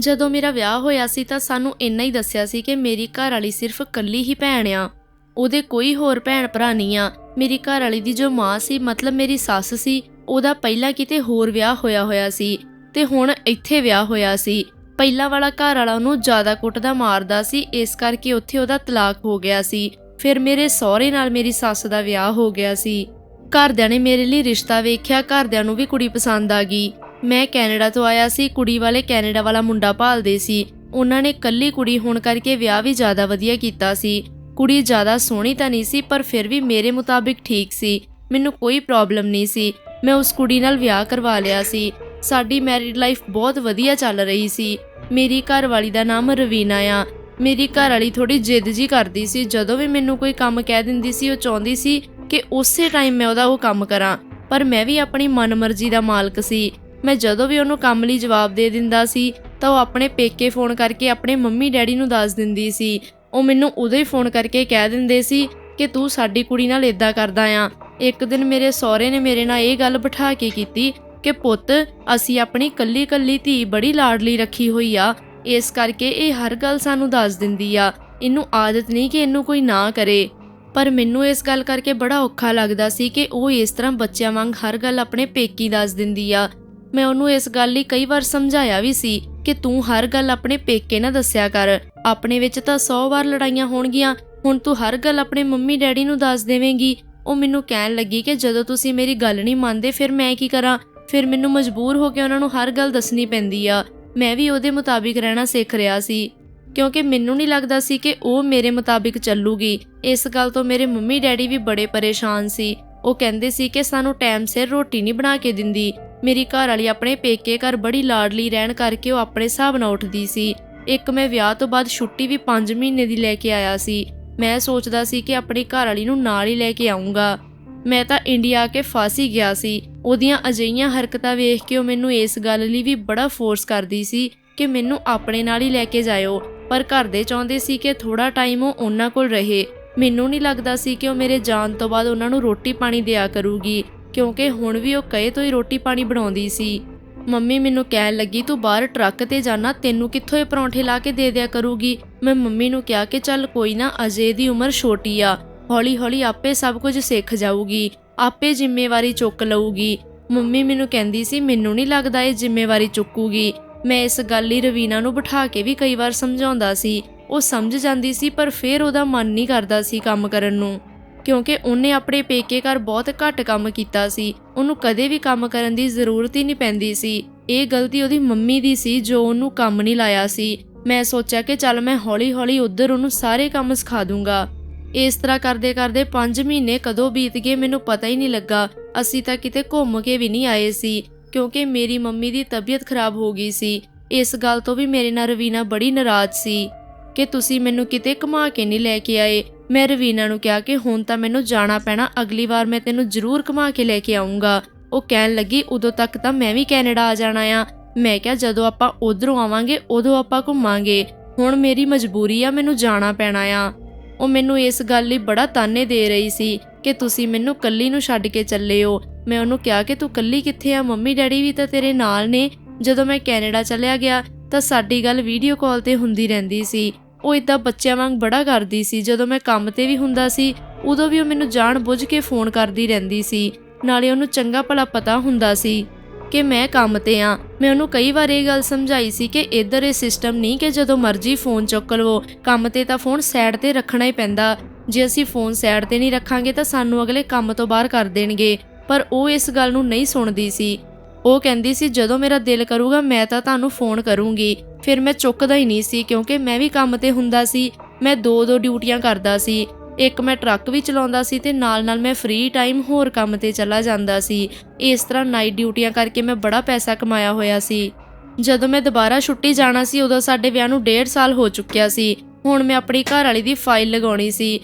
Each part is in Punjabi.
ਜਦੋਂ ਮੇਰਾ ਵਿਆਹ ਹੋਇਆ ਸੀ ਤਾਂ ਸਾਨੂੰ ਇੰਨਾ ਹੀ ਦੱਸਿਆ ਸੀ ਕਿ ਮੇਰੀ ਘਰ ਵਾਲੀ ਸਿਰਫ ਕੱਲੀ ਹੀ ਭੈਣ ਆ। ਉਹਦੇ ਕੋਈ ਹੋਰ ਭੈਣ ਭਰਾ ਨਹੀਂ ਆ। ਮੇਰੀ ਘਰ ਵਾਲੀ ਦੀ ਜੋ ਮਾਂ ਸੀ, ਮਤਲਬ ਮੇਰੀ ਸੱਸ ਸੀ, ਉਹਦਾ ਪਹਿਲਾਂ ਕਿਤੇ ਹੋਰ ਵਿਆਹ ਹੋਇਆ ਹੋਇਆ ਸੀ ਤੇ ਹੁਣ ਇੱਥੇ ਵਿਆਹ ਹੋਇਆ ਸੀ। ਪਹਿਲਾਂ ਵਾਲਾ ਘਰ ਵਾਲਾ ਉਹਨੂੰ ਜ਼ਿਆਦਾ ਕੁੱਟਦਾ ਮਾਰਦਾ ਸੀ, ਇਸ ਕਰਕੇ ਉੱਥੇ ਉਹਦਾ ਤਲਾਕ ਹੋ ਗਿਆ ਸੀ। ਫਿਰ ਮੇਰੇ ਸਹੁਰੇ ਨਾਲ ਮੇਰੀ ਸੱਸ ਦਾ ਵਿਆਹ ਹੋ ਗਿਆ ਸੀ। ਘਰਦਿਆਂ ਨੇ ਮੇਰੇ ਲਈ ਰਿਸ਼ਤਾ ਵੇਖਿਆ, ਘਰਦਿਆਂ ਨੂੰ ਵੀ ਕੁੜੀ ਪਸੰਦ ਆ ਗਈ। ਮੈਂ ਕੈਨੇਡਾ ਤੋਂ ਆਇਆ ਸੀ, ਕੁੜੀ ਵਾਲੇ ਕੈਨੇਡਾ ਵਾਲਾ ਮੁੰਡਾ ਭਾਲਦੇ ਸੀ। ਉਹਨਾਂ ਨੇ ਕੱਲੀ ਕੁੜੀ ਹੋਣ ਕਰਕੇ ਵਿਆਹ ਵੀ ਜ਼ਿਆਦਾ ਵਧੀਆ ਕੀਤਾ ਸੀ। ਕੁੜੀ ਜ਼ਿਆਦਾ ਸੋਹਣੀ ਤਾਂ ਨਹੀਂ ਸੀ, ਪਰ ਫਿਰ ਵੀ ਮੇਰੇ ਮੁਤਾਬਿਕ ਠੀਕ ਸੀ। ਮੈਨੂੰ ਕੋਈ ਪ੍ਰੋਬਲਮ ਨਹੀਂ ਸੀ। ਮੈਂ ਉਸ ਕੁੜੀ ਨਾਲ ਵਿਆਹ ਕਰਵਾ ਲਿਆ ਸੀ। ਸਾਡੀ ਮੈਰਿਡ ਲਾਈਫ ਬਹੁਤ ਵਧੀਆ ਚੱਲ ਰਹੀ ਸੀ। ਮੇਰੀ ਘਰ ਵਾਲੀ ਦਾ ਨਾਮ ਰਵੀਨਾ ਆ। ਮੇਰੀ ਘਰ ਵਾਲੀ ਥੋੜੀ ਜਿੱਦ ਜੀ ਕਰਦੀ ਸੀ। ਜਦੋਂ ਵੀ ਮੈਨੂੰ ਕੋਈ ਕੰਮ ਕਹਿ ਦਿੰਦੀ ਸੀ, ਉਹ ਚਾਹੁੰਦੀ ਸੀ ਕਿ ਉਸੇ ਟਾਈਮ ਮੈਂ ਉਹਦਾ ਉਹ ਕੰਮ ਕਰਾਂ। ਪਰ ਮੈਂ ਵੀ ਆਪਣੀ ਮਨਮਰਜ਼ੀ ਦਾ ਮਾਲਕ ਸੀ। ਮੈਂ ਜਦੋਂ ਵੀ ਉਹਨੂੰ ਕੰਮ ਲਈ ਜਵਾਬ ਦੇ ਦਿੰਦਾ ਸੀ, ਤਾਂ ਉਹ ਆਪਣੇ ਪੇਕੇ ਫੋਨ ਕਰਕੇ ਆਪਣੇ ਮੰਮੀ ਡੈਡੀ ਨੂੰ ਦੱਸ ਦਿੰਦੀ ਸੀ। ਉਹ ਮੈਨੂੰ ਉਦੋਂ ਹੀ ਫੋਨ ਕਰਕੇ ਕਹਿ ਦਿੰਦੇ ਸੀ ਕਿ ਤੂੰ ਸਾਡੀ ਕੁੜੀ ਨਾਲ ਇਦਾਂ ਕਰਦਾ ਆ। ਇੱਕ ਦਿਨ ਮੇਰੇ ਸਹੁਰੇ ਨੇ ਮੇਰੇ ਨਾਲ ਇਹ ਗੱਲ ਬਿਠਾ ਕੇ ਕੀਤੀ ਕਿ ਪੁੱਤ, ਅਸੀਂ ਆਪਣੀ ਕੱਲੀ ਕੱਲੀ ਧੀ ਬੜੀ ਲਾਡਲੀ ਰੱਖੀ ਹੋਈ ਆ। ਇਸ ਕਰਕੇ ਇਹ ਹਰ ਗੱਲ ਸਾਨੂੰ ਦੱਸ ਦਿੰਦੀ ਆ। ਇਹਨੂੰ ਆਦਤ ਨਹੀਂ ਕਿ ਇਹਨੂੰ ਕੋਈ ਨਾ ਕਰੇ। ਪਰ ਮੈਨੂੰ ਇਸ ਗੱਲ ਕਰਕੇ ਬੜਾ ਔਖਾ ਲੱਗਦਾ ਸੀ ਕਿ ਉਹ ਇਸ ਤਰ੍ਹਾਂ ਬੱਚਿਆਂ ਵਾਂਗ ਹਰ ਗੱਲ ਆਪਣੇ ਪੇਕੀ ਦੱਸ ਦਿੰਦੀ ਆ। ਮੈਂ ਉਹਨੂੰ ਇਸ ਗੱਲ ਲਈ ਕਈ ਵਾਰ ਸਮਝਾਇਆ ਵੀ ਸੀ ਕਿ ਤੂੰ ਹਰ ਗੱਲ ਆਪਣੇ ਪੇਕੇ ਨਾ ਦੱਸਿਆ ਕਰ। ਆਪਣੇ ਵਿੱਚ ਤਾਂ 100 ਵਾਰ ਲੜਾਈਆਂ ਹੋਣਗੀਆਂ। ਹੁਣ ਤੂੰ ਹਰ ਗੱਲ ਆਪਣੇ ਮੰਮੀ, ਡੈਡੀ ਨੂੰ ਦੱਸ ਦੇਵੇਂਗੀ। ਉਹ ਮੈਨੂੰ ਕਹਿਣ ਲੱਗੀ ਕਿ ਜਦੋਂ ਤੁਸੀਂ ਮੇਰੀ ਗੱਲ ਨਹੀਂ ਮੰਨਦੇ, ਫਿਰ ਮੈਂ ਕੀ ਕਰਾਂ? ਫਿਰ ਮੈਨੂੰ ਮਜਬੂਰ ਹੋ ਕੇ ਉਹਨਾਂ ਨੂੰ ਹਰ ਗੱਲ ਦੱਸਣੀ ਪੈਂਦੀ ਆ। ਮੈਂ ਵੀ ਉਹਦੇ ਮੁਤਾਬਿਕ ਰਹਿਣਾ ਸਿੱਖ ਰਿਹਾ ਸੀ। ਕਿਉਂਕਿ ਮੈਨੂੰ ਨਹੀਂ ਲੱਗਦਾ ਸੀ ਕਿ ਉਹ ਮੇਰੇ ਮੁਤਾਬਿਕ ਚੱਲੂਗੀ। ਇਸ ਗੱਲ ਤੋਂ ਮੇਰੇ ਮੰਮੀ, ਡੈਡੀ ਵੀ ਬੜੇ ਪਰੇਸ਼ਾਨ ਸੀ। ਉਹ ਕਹਿੰਦੇ ਸੀ ਕਿ ਸਾਨੂੰ ਟਾਈਮ ਸਿਰ ਰੋਟੀ ਨਹੀਂ ਬਣਾ ਕੇ ਦਿੰਦੀ। ਮੇਰੀ ਘਰ ਵਾਲੀ ਆਪਣੇ ਪੇਕੇ ਘਰ ਬੜੀ ਲਾਡਲੀ ਰਹਿਣ ਕਰਕੇ ਉਹ ਆਪਣੇ ਹਿਸਾਬ ਨਾਲ ਉੱਠਦੀ ਸੀ। ਇੱਕ ਮੈਂ ਵਿਆਹ ਤੋਂ ਬਾਅਦ ਛੁੱਟੀ ਵੀ 5 ਮਹੀਨੇ ਦੀ ਲੈ ਕੇ ਆਇਆ ਸੀ। ਮੈਂ ਸੋਚਦਾ ਸੀ ਕਿ ਆਪਣੀ ਘਰ ਵਾਲੀ ਨੂੰ ਨਾਲ ਹੀ ਲੈ ਕੇ ਆਉਂਗਾ ਮੈਂ ਤਾਂ ਇੰਡੀਆ ਆ ਕੇ ਫਸ ਹੀ ਗਿਆ ਸੀ। ਉਹਦੀਆਂ ਅਜਈਆਂ ਹਰਕਤਾਂ ਵੇਖ ਕੇ ਉਹ ਮੈਨੂੰ ਇਸ ਗੱਲ ਲਈ ਵੀ ਬੜਾ ਫੋਰਸ ਕਰਦੀ ਸੀ ਕਿ ਮੈਨੂੰ ਆਪਣੇ ਨਾਲ ਹੀ ਲੈ ਕੇ ਜਾਇਓ। ਪਰ ਘਰ ਦੇ ਚਾਹੁੰਦੇ ਸੀ ਕਿ ਥੋੜਾ ਟਾਈਮ ਉਹ ਉਹਨਾਂ ਕੋਲ ਰਹੇ। ਮੈਨੂੰ ਨਹੀਂ ਲੱਗਦਾ ਸੀ ਕਿ ਉਹ ਮੇਰੇ ਜਾਣ ਤੋਂ ਬਾਅਦ ਉਹਨਾਂ ਨੂੰ ਰੋਟੀ ਪਾਣੀ ਦਿਆ ਕਰੂਗੀ। ਕਿਉਂਕਿ ਹੁਣ ਵੀ ਉਹ ਕਹੇ ਤੋਂ ਹੀ ਰੋਟੀ ਪਾਣੀ ਬਣਾਉਂਦੀ ਸੀ। ਮੰਮੀ ਮੈਨੂੰ ਕਹਿਣ ਲੱਗੀ, ਤੂੰ ਬਾਹਰ ਟਰੱਕ ਤੇ ਜਾਣਾ, ਤੈਨੂੰ ਕਿੱਥੋਂ ਇਹ ਪਰੌਂਠੇ ਲਾ ਕੇ ਦੇ ਦਿਆ ਕਰੂਗੀ? ਮੈਂ ਮੰਮੀ ਨੂੰ ਕਿਹਾ ਕਿ, ਚੱਲ ਕੋਈ ਨਾ, ਅਜੇ ਦੀ ਉਮਰ ਛੋਟੀ ਆ। ਹੌਲੀ ਹੌਲੀ ਆਪੇ ਸਭ ਕੁਝ ਸਿੱਖ ਜਾਊਗੀ, ਆਪੇ ਜ਼ਿੰਮੇਵਾਰੀ ਚੁੱਕ ਲਊਗੀ। ਮੰਮੀ ਮੈਨੂੰ ਕਹਿੰਦੀ ਸੀ, ਮੈਨੂੰ ਨਹੀਂ ਲੱਗਦਾ ਇਹ ਜ਼ਿੰਮੇਵਾਰੀ ਚੁੱਕੂਗੀ। ਮੈਂ ਇਸ ਗੱਲ ਲਈ ਰਵੀਨਾ ਨੂੰ ਬਿਠਾ ਕੇ ਵੀ ਕਈ ਵਾਰ ਸਮਝਾਉਂਦਾ ਸੀ। ਉਹ ਸਮਝ ਜਾਂਦੀ ਸੀ, ਪਰ ਫਿਰ ਉਹਦਾ ਮਨ ਨਹੀਂ ਕਰਦਾ ਸੀ ਕੰਮ ਕਰਨ ਨੂੰ। ਕਿਉਂਕਿ ਉਹਨੇ ਆਪਣੇ ਪੇਕੇ ਘਰ ਬਹੁਤ ਘੱਟ ਕੰਮ ਕੀਤਾ ਸੀ। ਉਹਨੂੰ ਕਦੇ ਵੀ ਕੰਮ ਕਰਨ ਦੀ ਜ਼ਰੂਰਤ ਹੀ ਨਹੀਂ ਪੈਂਦੀ ਸੀ। ਇਹ ਗਲਤੀ ਉਹਦੀ ਮੰਮੀ ਦੀ ਸੀ ਜੋ ਉਹਨੂੰ ਕੰਮ ਨਹੀਂ ਲਾਇਆ ਸੀ। ਮੈਂ ਸੋਚਿਆ ਕਿ ਚੱਲ ਮੈਂ ਹੌਲੀ-ਹੌਲੀ ਉੱਧਰ ਉਹਨੂੰ ਸਾਰੇ ਕੰਮ ਸਿਖਾ ਦੂੰਗਾ। ਇਸ ਤਰ੍ਹਾਂ ਕਰਦੇ ਕਰਦੇ 5 ਮਹੀਨੇ ਕਦੋਂ ਬੀਤ ਗਏ ਮੈਨੂੰ ਪਤਾ ਹੀ ਨਹੀਂ ਲੱਗਾ। ਅਸੀਂ ਤਾਂ ਕਿਤੇ ਘੁੰਮ ਕੇ ਵੀ ਨਹੀਂ ਆਏ ਸੀ, ਕਿਉਂਕਿ ਮੇਰੀ ਮੰਮੀ ਦੀ ਤਬੀਅਤ ਖਰਾਬ ਹੋ ਗਈ ਸੀ। ਇਸ ਗੱਲ ਤੋਂ ਵੀ ਮੇਰੇ ਨਾਲ ਰਵੀਨਾ ਬੜੀ ਨਾਰਾਜ਼ ਸੀ ਕਿ ਤੁਸੀਂ ਮੈਨੂੰ ਕਿਤੇ ਘੁਮਾ ਕੇ ਨਹੀਂ ਲੈ ਕੇ ਆਏ। ਮੈਂ ਰਵੀਨਾ ਨੂੰ ਕਿਹਾ ਕਿ ਹੁਣ ਤਾਂ ਮੈਨੂੰ ਜਾਣਾ ਪੈਣਾ, ਅਗਲੀ ਵਾਰ ਮੈਂ ਤੈਨੂੰ ਜ਼ਰੂਰ ਘੁਮਾ ਕੇ ਲੈ ਕੇ ਆਉਂਗਾ ਉਹ ਕਹਿਣ ਲੱਗੀ, ਉਦੋਂ ਤੱਕ ਤਾਂ ਮੈਂ ਵੀ ਕੈਨੇਡਾ ਆ ਜਾਣਾ ਆ। ਮੈਂ ਕਿਹਾ, ਜਦੋਂ ਆਪਾਂ ਉਧਰੋਂ ਆਵਾਂਗੇ, ਉਦੋਂ ਆਪਾਂ ਘੁੰਮਾਂਗੇ। ਹੁਣ ਮੇਰੀ ਮਜਬੂਰੀ ਆ, ਮੈਨੂੰ ਜਾਣਾ ਪੈਣਾ ਆ। ਉਹ ਮੈਨੂੰ ਇਸ ਗੱਲ ਲਈ ਬੜਾ ਤਾਨੇ ਦੇ ਰਹੀ ਸੀ ਕਿ ਤੁਸੀਂ ਮੈਨੂੰ ਕੱਲੀ ਨੂੰ ਛੱਡ ਕੇ ਚੱਲੇ ਹੋ ਮੈਂ ਉਹਨੂੰ ਕਿਹਾ ਕਿ, ਤੂੰ ਕੱਲੀ ਕਿੱਥੇ ਆ? ਮੰਮੀ, ਡੈਡੀ ਵੀ ਤਾਂ ਤੇਰੇ ਨਾਲ ਨੇ। ਜਦੋਂ ਮੈਂ ਕੈਨੇਡਾ ਚਲਿਆ ਗਿਆ, ਤਾਂ ਸਾਡੀ ਗੱਲ ਵੀਡੀਓ ਕਾਲ ਤੇ ਹੁੰਦੀ ਰਹਿੰਦੀ ਸੀ। ਉਹ ਇਦਾਂ ਬੱਚਿਆਂ ਵਾਂਗ ਬੜਾ ਕਰਦੀ ਸੀ। ਜਦੋਂ ਮੈਂ ਕੰਮ ਤੇ ਵੀ ਹੁੰਦਾ ਸੀ, ਉਦੋਂ ਵੀ ਉਹ ਮੈਨੂੰ ਜਾਣ ਬੁੱਝ ਕੇ ਫੋਨ ਕਰਦੀ ਰਹਿੰਦੀ ਸੀ। ਨਾਲੇ ਉਹਨੂੰ ਚੰਗਾ ਭਲਾ ਪਤਾ ਹੁੰਦਾ ਸੀ ਕਿ ਮੈਂ ਕੰਮ ਤੇ ਆ। ਮੈਂ ਉਹਨੂੰ ਕਈ ਵਾਰ ਇਹ ਗੱਲ ਸਮਝਾਈ ਸੀ ਕਿ ਇੱਧਰ ਇਹ ਸਿਸਟਮ ਨਹੀਂ ਕਿ ਜਦੋਂ ਮਰਜ਼ੀ ਫੋਨ ਚੁੱਕ ਲਵੋ। ਕੰਮ ਤੇ ਤਾਂ ਫੋਨ ਸਾਈਡ ਤੇ ਰੱਖਣਾ ਹੀ ਪੈਂਦਾ। ਜੇ ਅਸੀਂ ਫੋਨ ਸਾਈਡ ਤੇ ਨਹੀਂ ਰੱਖਾਂਗੇ ਤਾਂ ਸਾਨੂੰ ਅਗਲੇ ਕੰਮ ਤੋਂ ਬਾਹਰ ਕਰ ਦੇਣਗੇ। ਪਰ ਉਹ ਇਸ ਗੱਲ ਨੂੰ ਨਹੀਂ ਸੁਣਦੀ ਸੀ। ਉਹ ਕਹਿੰਦੀ ਸੀ, ਜਦੋਂ ਮੇਰਾ ਦਿਲ ਕਰੂਗਾ, ਮੈਂ ਤਾਂ ਤੁਹਾਨੂੰ ਫੋਨ ਕਰੂੰਗੀ। ਫਿਰ ਮੈਂ ਚੁੱਕਦਾ ਹੀ ਨਹੀਂ ਸੀ, ਕਿਉਂਕਿ ਮੈਂ ਵੀ ਕੰਮ ਤੇ ਹੁੰਦਾ ਸੀ। ਮੈਂ ਦੋ ਦੋ ਡਿਊਟੀਆਂ ਕਰਦਾ ਸੀ। ਇੱਕ ਮੈਂ ਟਰੱਕ ਵੀ ਚਲਾਉਂਦਾ ਸੀ ਤੇ ਨਾਲ-ਨਾਲ ਮੈਂ ਫ੍ਰੀ ਟਾਈਮ ਹੋਰ ਕੰਮ ਤੇ ਚਲਾ ਜਾਂਦਾ ਸੀ। ਇਸ ਤਰ੍ਹਾਂ ਨਾਈਟ ਡਿਊਟੀਆਂ ਕਰਕੇ ਮੈਂ ਬੜਾ ਪੈਸਾ ਕਮਾਇਆ ਹੋਇਆ ਸੀ। ਜਦੋਂ ਮੈਂ ਦੁਬਾਰਾ ਛੁੱਟੀ ਜਾਣਾ ਸੀ, ਉਦੋਂ ਸਾਡੇ ਵਿਆਹ ਨੂੰ 1.5 ਸਾਲ ਹੋ ਚੁੱਕਿਆ ਸੀ। ਹੁਣ ਮੈਂ ਆਪਣੀ ਘਰ ਵਾਲੀ ਦੀ ਫਾਈਲ ਲਗਾਉਣੀ ਸੀ।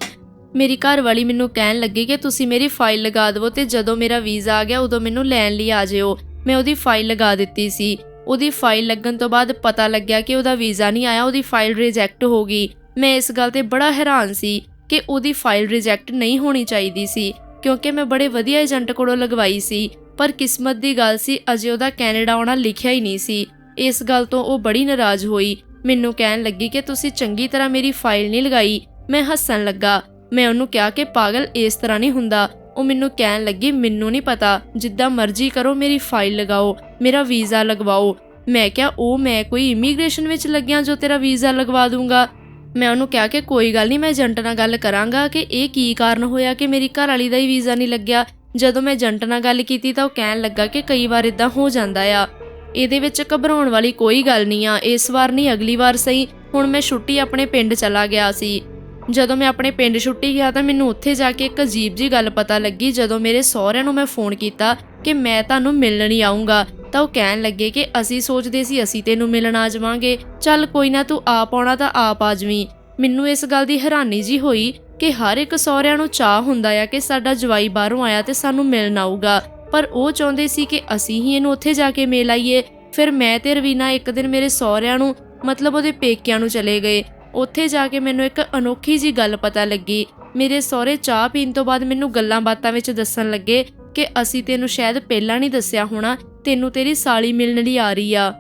ਮੇਰੀ ਘਰ ਵਾਲੀ ਮੈਨੂੰ ਕਹਿਣ ਲੱਗੀ ਕਿ ਤੁਸੀਂ ਮੇਰੀ ਫਾਈਲ ਲਗਾ ਦਿਵੋ ਤੇ ਜਦੋਂ ਮੇਰਾ ਵੀਜ਼ਾ ਆ ਗਿਆ, ਉਦੋਂ ਮੈਨੂੰ ਲੈਣ ਲਈ ਆ ਜਿਓ। ਮੈਂ ਉਹਦੀ ਫਾਈਲ ਲਗਾ ਦਿੱਤੀ ਸੀ। ਉਹਦੀ ਫਾਈਲ ਲੱਗਣ ਤੋਂ ਬਾਅਦ ਪਤਾ ਲੱਗਿਆ ਕਿ ਉਹਦਾ ਵੀਜ਼ਾ ਨਹੀਂ ਆਇਆ, ਉਹਦੀ ਫਾਈਲ ਰਿਜੈਕਟ ਹੋ ਗਈ। ਮੈਂ ਇਸ ਗੱਲ ਤੇ ਬੜਾ ਹੈਰਾਨ ਸੀ ਕਿ ਉਹਦੀ ਫਾਈਲ ਰਿਜੈਕਟ ਨਹੀਂ ਹੋਣੀ ਚਾਹੀਦੀ ਸੀ, ਕਿਉਂਕਿ ਮੈਂ ਬੜੇ ਵਧੀਆ ਏਜੰਟ ਕੋਲੋਂ ਲਗਵਾਈ ਸੀ, ਪਰ ਕਿਸਮਤ ਦੀ ਗੱਲ ਸੀ, ਅਜੇ ਉਹਦਾ ਕੈਨੇਡਾ ਆਉਣਾ ਲਿਖਿਆ ਹੀ ਨਹੀਂ ਸੀ। ਇਸ ਗੱਲ ਤੋਂ ਉਹ ਬੜੀ ਨਾਰਾਜ਼ ਹੋਈ। ਮੈਨੂੰ ਕਹਿਣ ਲੱਗੀ ਕਿ ਤੁਸੀਂ ਚੰਗੀ ਤਰ੍ਹਾਂ ਮੇਰੀ ਫਾਈਲ ਨਹੀਂ ਲਗਾਈ। ਮੈਂ ਹੱਸਣ ਲੱਗਾ। ਮੈਂ ਉਹਨੂੰ ਕਿਹਾ ਕਿ ਪਾਗਲ, ਇਸ ਤਰ੍ਹਾਂ ਨਹੀਂ ਹੁੰਦਾ। ਉਹ ਮੈਨੂੰ ਕਹਿਣ ਲੱਗੀ, ਮੈਨੂੰ ਨਹੀਂ ਪਤਾ, ਜਿੱਦਾਂ ਮਰਜ਼ੀ ਕਰੋ, ਮੇਰੀ ਫਾਈਲ ਲਗਾਓ, ਮੇਰਾ ਵੀਜ਼ਾ ਲਗਵਾਓ। ਮੈਂ ਕਿਹਾ, ਉਹ ਮੈਂ ਕੋਈ ਇਮੀਗ੍ਰੇਸ਼ਨ ਵਿੱਚ ਲੱਗਿਆ ਜੋ ਤੇਰਾ ਵੀਜ਼ਾ ਲਗਵਾ ਦੂੰਗਾ? ਮੈਂ ਉਹਨੂੰ ਕਿਹਾ ਕਿ, ਕੋਈ ਗੱਲ ਨਹੀਂ, ਮੈਂ ਏਜੰਟ ਨਾਲ ਗੱਲ ਕਰਾਂਗਾ ਕਿ ਇਹ ਕੀ ਕਾਰਨ ਹੋਇਆ ਕਿ ਮੇਰੀ ਘਰ ਵਾਲੀ ਦਾ ਹੀ ਵੀਜ਼ਾ ਨਹੀਂ ਲੱਗਿਆ? ਜਦੋਂ ਮੈਂ ਏਜੰਟ ਨਾਲ ਗੱਲ ਕੀਤੀ ਤਾਂ ਉਹ ਕਹਿਣ ਲੱਗਾ ਕਿ ਕਈ ਵਾਰ ਇਦਾਂ ਹੋ ਜਾਂਦਾ ਆ। ਇਹਦੇ ਵਿੱਚ ਘਬਰਾਉਣ ਵਾਲੀ ਕੋਈ ਗੱਲ ਨਹੀਂ ਆ, ਇਸ ਵਾਰ ਨਹੀਂ, ਅਗਲੀ ਵਾਰ ਸਹੀ। ਹੁਣ ਮੈਂ ਛੁੱਟੀ ਆਪਣੇ ਪਿੰਡ ਚਲਾ ਗਿਆ ਸੀ। ਜਦੋਂ ਮੈਂ ਆਪਣੇ ਪਿੰਡ ਛੁੱਟੀ ਗਿਆ ਤਾਂ ਮੈਨੂੰ ਉੱਥੇ ਜਾ ਕੇ ਇੱਕ ਅਜੀਬ ਜੀ ਗੱਲ ਪਤਾ ਲੱਗੀ। ਜਦੋਂ ਮੇਰੇ ਸਹੁਰਿਆਂ ਨੂੰ ਮੈਂ ਫੋਨ ਕੀਤਾ ਕਿ ਮੈਂ ਤੁਹਾਨੂੰ ਮਿਲਣ ਹੀ ਆਉਂਗਾ ਤਾਂ ਉਹ ਕਹਿਣ ਲੱਗੇ ਕਿ ਅਸੀਂ ਸੋਚਦੇ ਸੀ ਅਸੀਂ ਤੈਨੂੰ ਮਿਲਣ ਆ ਜਾਵਾਂਗੇ। ਚੱਲ ਕੋਈ ਨਾ, ਤੂੰ ਆਪ ਆਉਣਾ ਤਾਂ ਆਪ ਆ ਜਾਵੀਂ। ਮੈਨੂੰ ਇਸ ਗੱਲ ਦੀ ਹੈਰਾਨੀ ਜੀ ਹੋਈ ਕਿ ਹਰ ਇੱਕ ਸਹੁਰਿਆਂ ਨੂੰ ਚਾਹ ਹੁੰਦਾ ਆ ਕਿ ਸਾਡਾ ਜਵਾਈ ਬਾਹਰੋਂ ਆਇਆ ਤੇ ਸਾਨੂੰ ਮਿਲਣ ਆਊਗਾ। ਪਰ ਉਹ ਚਾਹੁੰਦੇ ਸੀ ਕਿ ਅਸੀਂ ਹੀ ਇਹਨੂੰ ਉੱਥੇ ਜਾ ਕੇ ਮਿਲ ਆਈਏ। ਫਿਰ ਮੈਂ ਤੇ ਰਵੀਨਾ ਇੱਕ ਦਿਨ ਮੇਰੇ ਸਹੁਰਿਆਂ ਨੂੰ, ਮਤਲਬ ਉਹਦੇ ਪੇਕਿਆਂ ਨੂੰ ਚਲੇ ਗਏ। ਉੱਥੇ ਜਾ ਕੇ ਮੈਨੂੰ ਇੱਕ ਅਨੋਖੀ ਜੀ ਗੱਲ ਪਤਾ ਲੱਗੀ। ਮੇਰੇ ਸਹੁਰੇ ਚਾਹ ਪੀਣ ਤੋਂ ਬਾਅਦ ਮੈਨੂੰ ਗੱਲਾਂ ਬਾਤਾਂ ਵਿੱਚ ਦੱਸਣ ਲੱਗੇ ਕਿ ਅਸੀਂ ਤੈਨੂੰ ਸ਼ਾਇਦ ਪਹਿਲਾਂ ਨਹੀਂ ਦੱਸਿਆ ਹੋਣਾ, ਤੈਨੂੰ ਤੇਰੀ ਸਾਲੀ ਮਿਲਣ ਲਈ ਆ ਰਹੀ ਆ।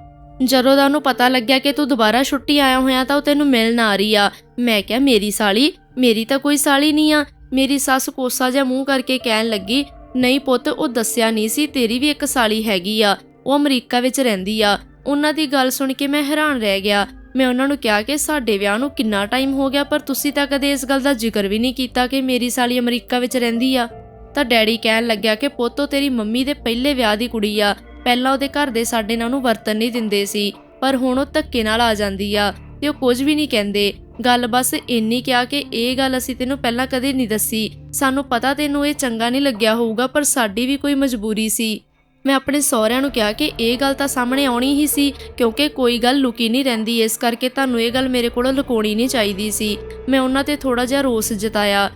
ਜਦੋਂ ਦਾ ਉਹਨੂੰ ਪਤਾ ਲੱਗਿਆ ਕਿ ਤੂੰ ਦੁਬਾਰਾ ਛੁੱਟੀ ਆਇਆ ਹੋਇਆ ਤਾਂ ਉਹ ਤੈਨੂੰ ਮਿਲਣ ਆ ਰਹੀ ਆ। ਮੈਂ ਕਿਹਾ, ਮੇਰੀ ਸਾਲੀ? ਮੇਰੀ ਤਾਂ ਕੋਈ ਸਾਲੀ ਨਹੀਂ ਆ। ਮੇਰੀ ਸੱਸ ਕੋਸਾ ਜਿਹਾ ਮੂੰਹ ਕਰਕੇ ਕਹਿਣ ਲੱਗੀ, ਨਹੀਂ ਪੁੱਤ, ਉਹ ਦੱਸਿਆ ਨਹੀਂ ਸੀ, ਤੇਰੀ ਵੀ ਇੱਕ ਸਾਲੀ ਹੈਗੀ ਆ। ਉਹ ਅਮਰੀਕਾ ਵਿੱਚ ਰਹਿੰਦੀ ਆ। ਉਹਨਾਂ ਦੀ ਗੱਲ ਸੁਣ ਕੇ ਮੈਂ ਹੈਰਾਨ ਰਹਿ ਗਿਆ। ਮੈਂ ਉਹਨਾਂ ਨੂੰ ਕਿਹਾ ਕਿ ਸਾਡੇ ਵਿਆਹ ਨੂੰ ਕਿੰਨਾ ਟਾਈਮ ਹੋ ਗਿਆ, ਪਰ ਤੁਸੀਂ ਤਾਂ ਕਦੇ ਇਸ ਗੱਲ ਦਾ ਜ਼ਿਕਰ ਵੀ ਨਹੀਂ ਕੀਤਾ ਕਿ ਮੇਰੀ ਸਾਲੀ ਅਮਰੀਕਾ ਵਿੱਚ ਰਹਿੰਦੀ ਆ। ਤਾਂ ਡੈਡੀ ਕਹਿਣ ਲੱਗਿਆ ਕਿ ਪੋਤੋ ਤੇਰੀ ਮੰਮੀ ਦੇ ਪਹਿਲੇ ਵਿਆਹ ਦੀ ਕੁੜੀ ਆ। ਪਹਿਲਾਂ ਉਹਦੇ ਘਰ ਦੇ ਸਾਡੇ ਨਾਲ ਉਹਨੂੰ ਵਰਤਨ ਨਹੀਂ ਦਿੰਦੇ ਸੀ, ਪਰ ਹੁਣ ਉਹ ਧੱਕੇ ਨਾਲ ਆ ਜਾਂਦੀ ਆ ਤੇ ਉਹ ਕੁਝ ਵੀ ਨਹੀਂ ਕਹਿੰਦੇ। ਗੱਲ ਬਸ ਇੰਨੀ ਕਿਹਾ ਕਿ ਇਹ ਗੱਲ ਅਸੀਂ ਤੈਨੂੰ ਪਹਿਲਾਂ ਕਦੇ ਨਹੀਂ ਦੱਸੀ। ਸਾਨੂੰ ਪਤਾ ਤੈਨੂੰ ਇਹ ਚੰਗਾ ਨਹੀਂ ਲੱਗਿਆ ਹੋਊਗਾ, ਪਰ ਸਾਡੀ ਵੀ ਕੋਈ ਮਜਬੂਰੀ ਸੀ। ਮੈਂ ਆਪਣੇ ਸਹੁਰਿਆਂ ਨੂੰ ਕਿਹਾ ਕਿ ਇਹ ਗੱਲ ਤਾਂ ਸਾਹਮਣੇ ਆਉਣੀ ਹੀ ਸੀ, ਕਿਉਂਕਿ ਕੋਈ ਗੱਲ ਲੁਕੀ ਨਹੀਂ ਰਹਿੰਦੀ, ਇਸ ਕਰਕੇ ਤੁਹਾਨੂੰ ਇਹ ਗੱਲ ਮੇਰੇ ਕੋਲੋਂ ਲੁਕਾਉਣੀ ਨਹੀਂ ਚਾਹੀਦੀ ਸੀ। ਮੈਂ ਉਹਨਾਂ ਤੇ ਥੋੜਾ ਜਿਹਾ ਰੋਸ ਜਤਾਇਆ।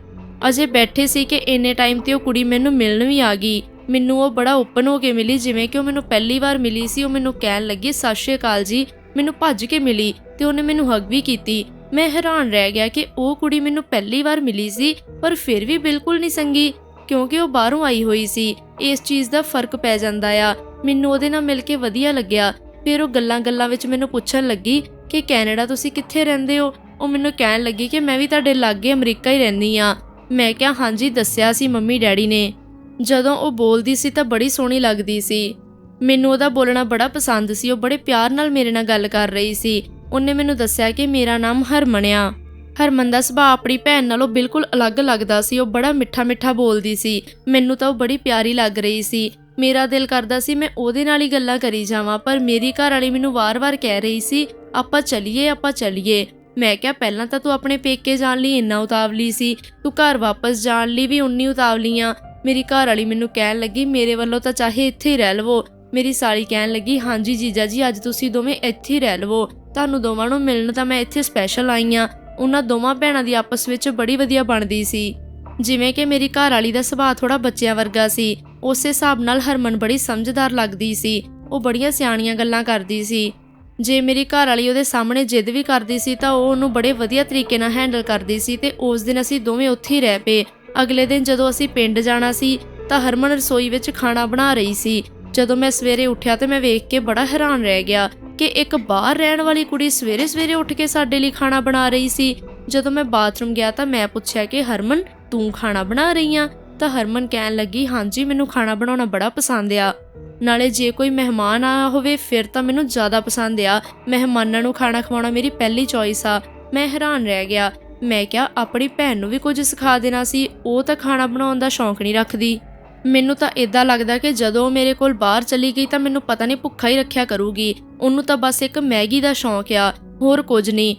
ਅਜੇ ਬੈਠੇ ਸੀ ਕਿ ਇੰਨੇ ਟਾਈਮ ਤੇ ਉਹ ਕੁੜੀ ਮੈਨੂੰ ਮਿਲਣ ਵੀ ਆ ਗਈ। ਮੈਨੂੰ ਉਹ ਬੜਾ ਓਪਨ ਹੋ ਕੇ ਮਿਲੀ, ਜਿਵੇਂ ਕਿ ਉਹ ਮੈਨੂੰ ਪਹਿਲੀ ਵਾਰ ਮਿਲੀ ਸੀ। ਉਹ ਮੈਨੂੰ ਕਹਿਣ ਲੱਗੀ, ਸਤਿ ਸ਼੍ਰੀ ਅਕਾਲ ਜੀ। ਮੈਨੂੰ ਭੱਜ ਕੇ ਮਿਲੀ ਤੇ ਉਹਨੇ ਮੈਨੂੰ ਹੱਗ ਵੀ ਕੀਤੀ। ਮੈਂ ਹੈਰਾਨ ਰਹਿ ਗਿਆ ਕਿ ਉਹ ਕੁੜੀ ਮੈਨੂੰ ਪਹਿਲੀ ਵਾਰ ਮਿਲੀ ਸੀ, ਪਰ ਫਿਰ ਵੀ ਬਿਲਕੁਲ ਨਹੀਂ ਸੰਗੀ। ਕਿਉਂਕਿ ਉਹ ਬਾਹਰੋਂ ਆਈ ਹੋਈ ਸੀ। ਇਸ ਚੀਜ਼ ਦਾ ਫ਼ਰਕ ਪੈ ਜਾਂਦਾ ਆ। ਮੈਨੂੰ ਉਹਦੇ ਨਾਲ ਮਿਲ ਕੇ ਵਧੀਆ ਲੱਗਿਆ। ਫਿਰ ਉਹ ਗੱਲਾਂ-ਗੱਲਾਂ ਵਿੱਚ ਮੈਨੂੰ ਪੁੱਛਣ ਲੱਗੀ ਕਿ ਕੈਨੇਡਾ ਤੁਸੀਂ ਕਿੱਥੇ ਰਹਿੰਦੇ ਹੋ? ਉਹ ਮੈਨੂੰ ਕਹਿਣ ਲੱਗੀ ਕਿ ਮੈਂ ਵੀ ਤੁਹਾਡੇ ਲਾਗੇ ਅਮਰੀਕਾ ਹੀ ਰਹਿੰਦੀ ਆ ਮੈਂ ਕਿਹਾ, ਹਾਂਜੀ, ਦੱਸਿਆ ਸੀ ਮੰਮੀ ਡੈਡੀ ਨੇ। ਜਦੋਂ ਉਹ ਬੋਲਦੀ ਸੀ ਤਾਂ ਬੜੀ ਸੋਹਣੀ ਲੱਗਦੀ ਸੀ। ਮੈਨੂੰ ਉਹਦਾ ਬੋਲਣਾ ਬੜਾ ਪਸੰਦ ਸੀ। ਉਹ ਬੜੇ ਪਿਆਰ ਨਾਲ ਮੇਰੇ ਨਾਲ ਗੱਲ ਕਰ ਰਹੀ ਸੀ। ਉਹਨੇ ਮੈਨੂੰ ਦੱਸਿਆ ਕਿ ਮੇਰਾ ਨਾਮ ਹਰਮਨ ਆ। ਹਰਮਨ ਦਾ ਸੁਭਾਅ ਆਪਣੀ ਭੈਣ ਨਾਲੋਂ ਬਿਲਕੁਲ ਅਲੱਗ ਲੱਗਦਾ ਸੀ। ਉਹ ਬੜਾ ਮਿੱਠਾ ਮਿੱਠਾ ਬੋਲਦੀ ਸੀ। ਮੈਨੂੰ ਤਾਂ ਉਹ ਬੜੀ ਪਿਆਰੀ ਲੱਗ ਰਹੀ ਸੀ। ਮੇਰਾ ਦਿਲ ਕਰਦਾ ਸੀ ਮੈਂ ਉਹਦੇ ਨਾਲ ਹੀ ਗੱਲਾਂ ਕਰੀ ਜਾਵਾਂ, ਪਰ ਮੇਰੀ ਘਰ ਵਾਲੀ ਮੈਨੂੰ ਵਾਰ-ਵਾਰ ਕਹਿ ਰਹੀ ਸੀ, ਆਪਾਂ ਚੱਲੀਏ ਆਪਾਂ ਚੱਲੀਏ। ਮੈਂ ਕਿਹਾ, ਪਹਿਲਾਂ ਤਾਂ ਤੂੰ ਆਪਣੇ ਪੇਕੇ ਜਾਣ ਲਈ ਇੰਨਾ ਉਤਾਵਲੀ ਸੀ। ਤੂੰ ਘਰ ਵਾਪਸ ਜਾਣ ਲਈ ਵੀ ਉਨੀ ਉਤਾਵਲੀ ਆ ਮੇਰੀ ਘਰ ਵਾਲੀ ਮੈਨੂੰ ਕਹਿਣ ਲੱਗੀ, ਮੇਰੇ ਵੱਲੋਂ ਤਾਂ ਚਾਹੇ ਇੱਥੇ ਹੀ ਰਹਿ ਲਵੋ। ਮੇਰੀ ਸਾਲੀ ਕਹਿਣ ਲੱਗੀ, ਹਾਂਜੀ ਜੀਜਾ ਜੀ, ਅੱਜ ਤੁਸੀਂ ਦੋਵੇਂ ਇੱਥੇ ਹੀ ਰਹਿ ਲਵੋ। ਤੁਹਾਨੂੰ ਦੋਵਾਂ ਨੂੰ ਮਿਲਣ ਤਾਂ ਮੈਂ ਇੱਥੇ ਸਪੈਸ਼ਲ ਆਈ ਆ। ਉਹਨਾਂ ਦੋਵਾਂ ਭੈਣਾਂ ਦੀ ਆਪਸ ਵਿੱਚ ਬੜੀ ਵਧੀਆ ਬਣਦੀ ਸੀ। ਜਿਵੇਂ ਕਿ ਮੇਰੀ ਘਰ ਵਾਲੀ ਦਾ ਸੁਭਾਅ ਥੋੜਾ ਬੱਚਿਆਂ ਵਰਗਾ ਸੀ, ਉਸੇ ਹਿਸਾਬ ਨਾਲ ਹਰਮਨ ਬੜੀ ਸਮਝਦਾਰ ਲੱਗਦੀ ਸੀ, ਉਹ ਬੜੀਆਂ ਸਿਆਣੀਆਂ ਗੱਲਾਂ ਕਰਦੀ ਸੀ। ਜੇ ਮੇਰੀ ਘਰ ਵਾਲੀ ਉਹਦੇ ਸਾਹਮਣੇ ਜਿੱਦ ਵੀ ਕਰਦੀ ਸੀ ਤਾਂ ਉਹ ਉਹਨੂੰ ਬੜੇ ਵਧੀਆ ਤਰੀਕੇ ਨਾਲ ਹੈਂਡਲ ਕਰਦੀ ਸੀ ਤੇ ਉਸ ਦਿਨ ਅਸੀਂ ਦੋਵੇਂ ਉੱਥੇ ਹੀ ਰਹਿ ਪਏ। ਅਗਲੇ ਦਿਨ ਜਦੋਂ ਅਸੀਂ ਪਿੰਡ ਜਾਣਾ ਸੀ, ਤਾਂ ਹਰਮਨ ਰਸੋਈ ਵਿੱਚ ਖਾਣਾ ਬਣਾ ਰਹੀ ਸੀ। ਜਦੋਂ ਮੈਂ ਸਵੇਰੇ ਉੱਠਿਆ ਤੇ ਮੈਂ ਵੇਖ ਕੇ ਬੜਾ ਹੈਰਾਨ ਰਹਿ ਗਿਆ। ਕਿ ਇੱਕ ਬਾਹਰ ਰਹਿਣ ਵਾਲੀ ਕੁੜੀ ਸਵੇਰੇ ਸਵੇਰੇ ਉੱਠ ਕੇ ਸਾਡੇ ਲਈ ਖਾਣਾ ਬਣਾ ਰਹੀ ਸੀ। ਜਦੋਂ ਮੈਂ ਬਾਥਰੂਮ ਗਿਆ ਤਾਂ ਮੈਂ ਪੁੱਛਿਆ ਕਿ, ਹਰਮਨ, ਤੂੰ ਖਾਣਾ ਬਣਾ ਰਹੀ ਆ? ਤਾਂ ਹਰਮਨ ਕਹਿਣ ਲੱਗੀ, ਹਾਂਜੀ, ਮੈਨੂੰ ਖਾਣਾ ਬਣਾਉਣਾ ਬੜਾ ਪਸੰਦ ਆ। ਨਾਲੇ ਜੇ ਕੋਈ ਮਹਿਮਾਨ ਆਇਆ ਹੋਵੇ, ਫਿਰ ਤਾਂ ਮੈਨੂੰ ਜ਼ਿਆਦਾ ਪਸੰਦ ਆ। ਮਹਿਮਾਨਾਂ ਨੂੰ ਖਾਣਾ ਖਵਾਉਣਾ ਮੇਰੀ ਪਹਿਲੀ ਚੋਇਸ ਆ। ਮੈਂ ਹੈਰਾਨ ਰਹਿ ਗਿਆ। ਮੈਂ ਕਿਹਾ, ਆਪਣੀ ਭੈਣ ਨੂੰ ਵੀ ਕੁਝ ਸਿਖਾ ਦੇਣਾ ਸੀ। ਉਹ ਤਾਂ ਖਾਣਾ ਬਣਾਉਣ ਦਾ ਸ਼ੌਂਕ ਨਹੀਂ ਰੱਖਦੀ। ਮੈਨੂੰ ਤਾਂ ਇਦਾਂ ਲੱਗਦਾ ਕਿ ਜਦੋਂ ਉਹ ਮੇਰੇ ਕੋਲ ਬਾਹਰ ਚਲੀ ਗਈ ਤਾਂ ਮੈਨੂੰ ਪਤਾ ਨਹੀਂ ਭੁੱਖਾ ਹੀ ਰੱਖਿਆ ਕਰੂਗੀ। ਉਹਨੂੰ ਤਾਂ ਬਸ ਇੱਕ ਮੈਗੀ ਦਾ ਸ਼ੌਂਕ ਆ, ਹੋਰ ਕੁਝ ਨਹੀਂ।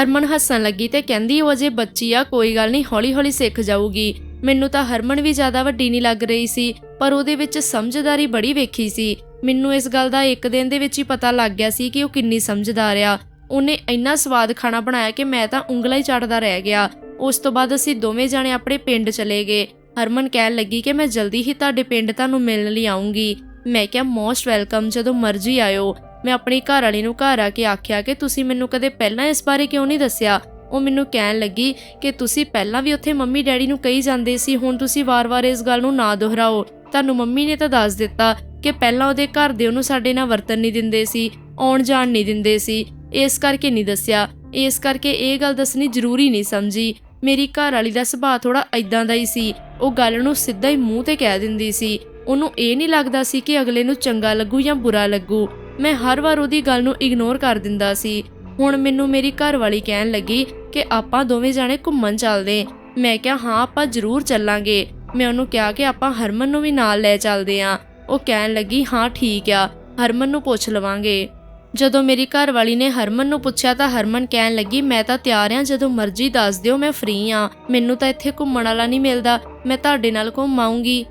ਹਰਮਨ ਹੱਸਣ ਲੱਗੀ ਤੇ ਕਹਿੰਦੀ, ਉਹ ਅਜੇ ਬੱਚੀ ਆ, ਕੋਈ ਗੱਲ ਨਹੀਂ, ਹੌਲੀ-ਹੌਲੀ ਸਿੱਖ ਜਾਊਗੀ। ਮੈਨੂੰ ਤਾਂ ਹਰਮਨ ਵੀ ਜ਼ਿਆਦਾ ਵੱਡੀ ਨਹੀਂ ਲੱਗ ਰਹੀ ਸੀ, ਪਰ ਉਹਦੇ ਵਿੱਚ ਸਮਝਦਾਰੀ ਬੜੀ ਵੇਖੀ ਸੀ। ਮੈਨੂੰ ਇਸ ਗੱਲ ਦਾ ਇੱਕ ਦਿਨ ਦੇ ਵਿੱਚ ਹੀ ਪਤਾ ਲੱਗ ਗਿਆ ਸੀ ਕਿ ਉਹ ਕਿੰਨੀ ਸਮਝਦਾਰ ਆ। ਉਹਨੇ ਇੰਨਾ ਸਵਾਦ ਖਾਣਾ ਬਣਾਇਆ ਕਿ ਮੈਂ ਤਾਂ ਉਂਗਲਾਂ ਹੀ ਚੜਦਾ ਰਹਿ ਗਿਆ। ਉਸ ਤੋਂ ਬਾਅਦ ਅਸੀਂ ਦੋਵੇਂ ਜਾਣੇ ਆਪਣੇ ਪਿੰਡ ਚਲੇ ਗਏ। ਹਰਮਨ ਕਹਿਣ ਲੱਗੀ ਕਿ ਮੈਂ ਜਲਦੀ ਹੀ ਤੁਹਾਡੇ ਪਿੰਡ ਤੁਹਾਨੂੰ ਮਿਲਣ ਲਈ ਆਉਂਗੀ ਮੈਂ ਕਿਹਾ ਮੋਸਟ ਵੈਲਕਮ ਜਦੋਂ ਮਰਜ਼ੀ ਆਇਓ। ਮੈਂ ਆਪਣੀ ਘਰ ਵਾਲੀ ਨੂੰ ਘਰ ਆ ਕੇ ਆਖਿਆ ਕਿ ਤੁਸੀਂ ਮੈਨੂੰ ਕਦੇ ਪਹਿਲਾਂ ਇਸ ਬਾਰੇ ਕਿਉਂ ਨਹੀਂ ਦੱਸਿਆ? ਉਹ ਮੈਨੂੰ ਕਹਿਣ ਲੱਗੀ ਕਿ ਤੁਸੀਂ ਪਹਿਲਾਂ ਵੀ ਉੱਥੇ ਮੰਮੀ ਡੈਡੀ ਨੂੰ ਕਹੀ ਜਾਂਦੇ ਸੀ, ਹੁਣ ਤੁਸੀਂ ਵਾਰ-ਵਾਰ ਇਸ ਗੱਲ ਨੂੰ ਨਾ ਦੁਹਰਾਓ। ਤੁਹਾਨੂੰ ਮੰਮੀ ਨੇ ਤਾਂ ਦੱਸ ਦਿੱਤਾ ਕਿ ਪਹਿਲਾਂ ਉਹਦੇ ਘਰ ਦੇ ਉਹਨੂੰ ਸਾਡੇ ਨਾਲ ਵਰਤਨ ਨਹੀਂ ਦਿੰਦੇ ਸੀ, ਆਉਣ ਜਾਣ ਨਹੀਂ ਦਿੰਦੇ ਸੀ। ਇਸ ਕਰਕੇ ਨਹੀਂ ਦੱਸਿਆ। ਇਸ ਕਰਕੇ ਇਹ ਗੱਲ ਦੱਸਣੀ ਜ਼ਰੂਰੀ ਨਹੀਂ ਸਮਝੀ। ਮੇਰੀ ਘਰ ਵਾਲੀ ਦਾ ਸੁਭਾਅ ਥੋੜਾ ਐਦਾਂ ਦਾ ਹੀ ਸੀ। ਉਹ ਗੱਲ ਨੂੰ ਸਿੱਧਾ ਹੀ ਮੂੰਹ ਤੇ ਕਹਿ ਦਿੰਦੀ ਸੀ। ਉਹਨੂੰ ਇਹ ਨਹੀਂ ਲੱਗਦਾ ਸੀ ਕਿ ਅਗਲੇ ਨੂੰ ਚੰਗਾ ਲੱਗੂ ਜਾਂ ਬੁਰਾ ਲੱਗੂ। ਮੈਂ ਹਰ ਵਾਰ ਉਹਦੀ ਗੱਲ ਨੂੰ ਇਗਨੋਰ ਕਰ ਦਿੰਦਾ ਸੀ। ਹੁਣ ਮੈਨੂੰ ਮੇਰੀ ਘਰ ਵਾਲੀ ਕਹਿਣ ਲੱਗੀ ਕਿ ਆਪਾਂ ਦੋਵੇਂ ਜਾਣੇ ਘੁੰਮਣ ਚੱਲਦੇ। ਮੈਂ ਕਿਹਾ, ਹਾਂ, ਆਪਾਂ ਜ਼ਰੂਰ ਚੱਲਾਂਗੇ। ਮੈਂ ਉਹਨੂੰ ਕਿਹਾ ਕਿ ਆਪਾਂ ਹਰਮਨ ਨੂੰ ਵੀ ਨਾਲ ਲੈ ਚੱਲਦੇ ਆਂ। ਉਹ ਕਹਿਣ ਲੱਗੀ, ਹਾਂ, ਠੀਕ ਆ, ਹਰਮਨ ਨੂੰ ਪੁੱਛ ਲਵਾਂਗੇ। ਜਦੋਂ ਮੇਰੀ ਘਰ ਵਾਲੀ ਨੇ ਹਰਮਨ ਨੂੰ ਪੁੱਛਿਆ ਤਾਂ ਹਰਮਨ ਕਹਿਣ ਲੱਗੀ, ਮੈਂ ਤਾਂ ਤਿਆਰ ਆਂ ਜਦੋਂ ਮਰਜ਼ੀ ਦੱਸ ਦਿਓ, ਮੈਂ ਫ੍ਰੀ ਆਂ ਮੈਨੂੰ ਤਾਂ ਇੱਥੇ ਘੁੰਮਣ ਵਾਲਾ ਨਹੀਂ ਮਿਲਦਾ। ਮੈਂ ਤੁਹਾਡੇ ਨਾਲ ਘੁੰਮ ਆਊਂਗੀ।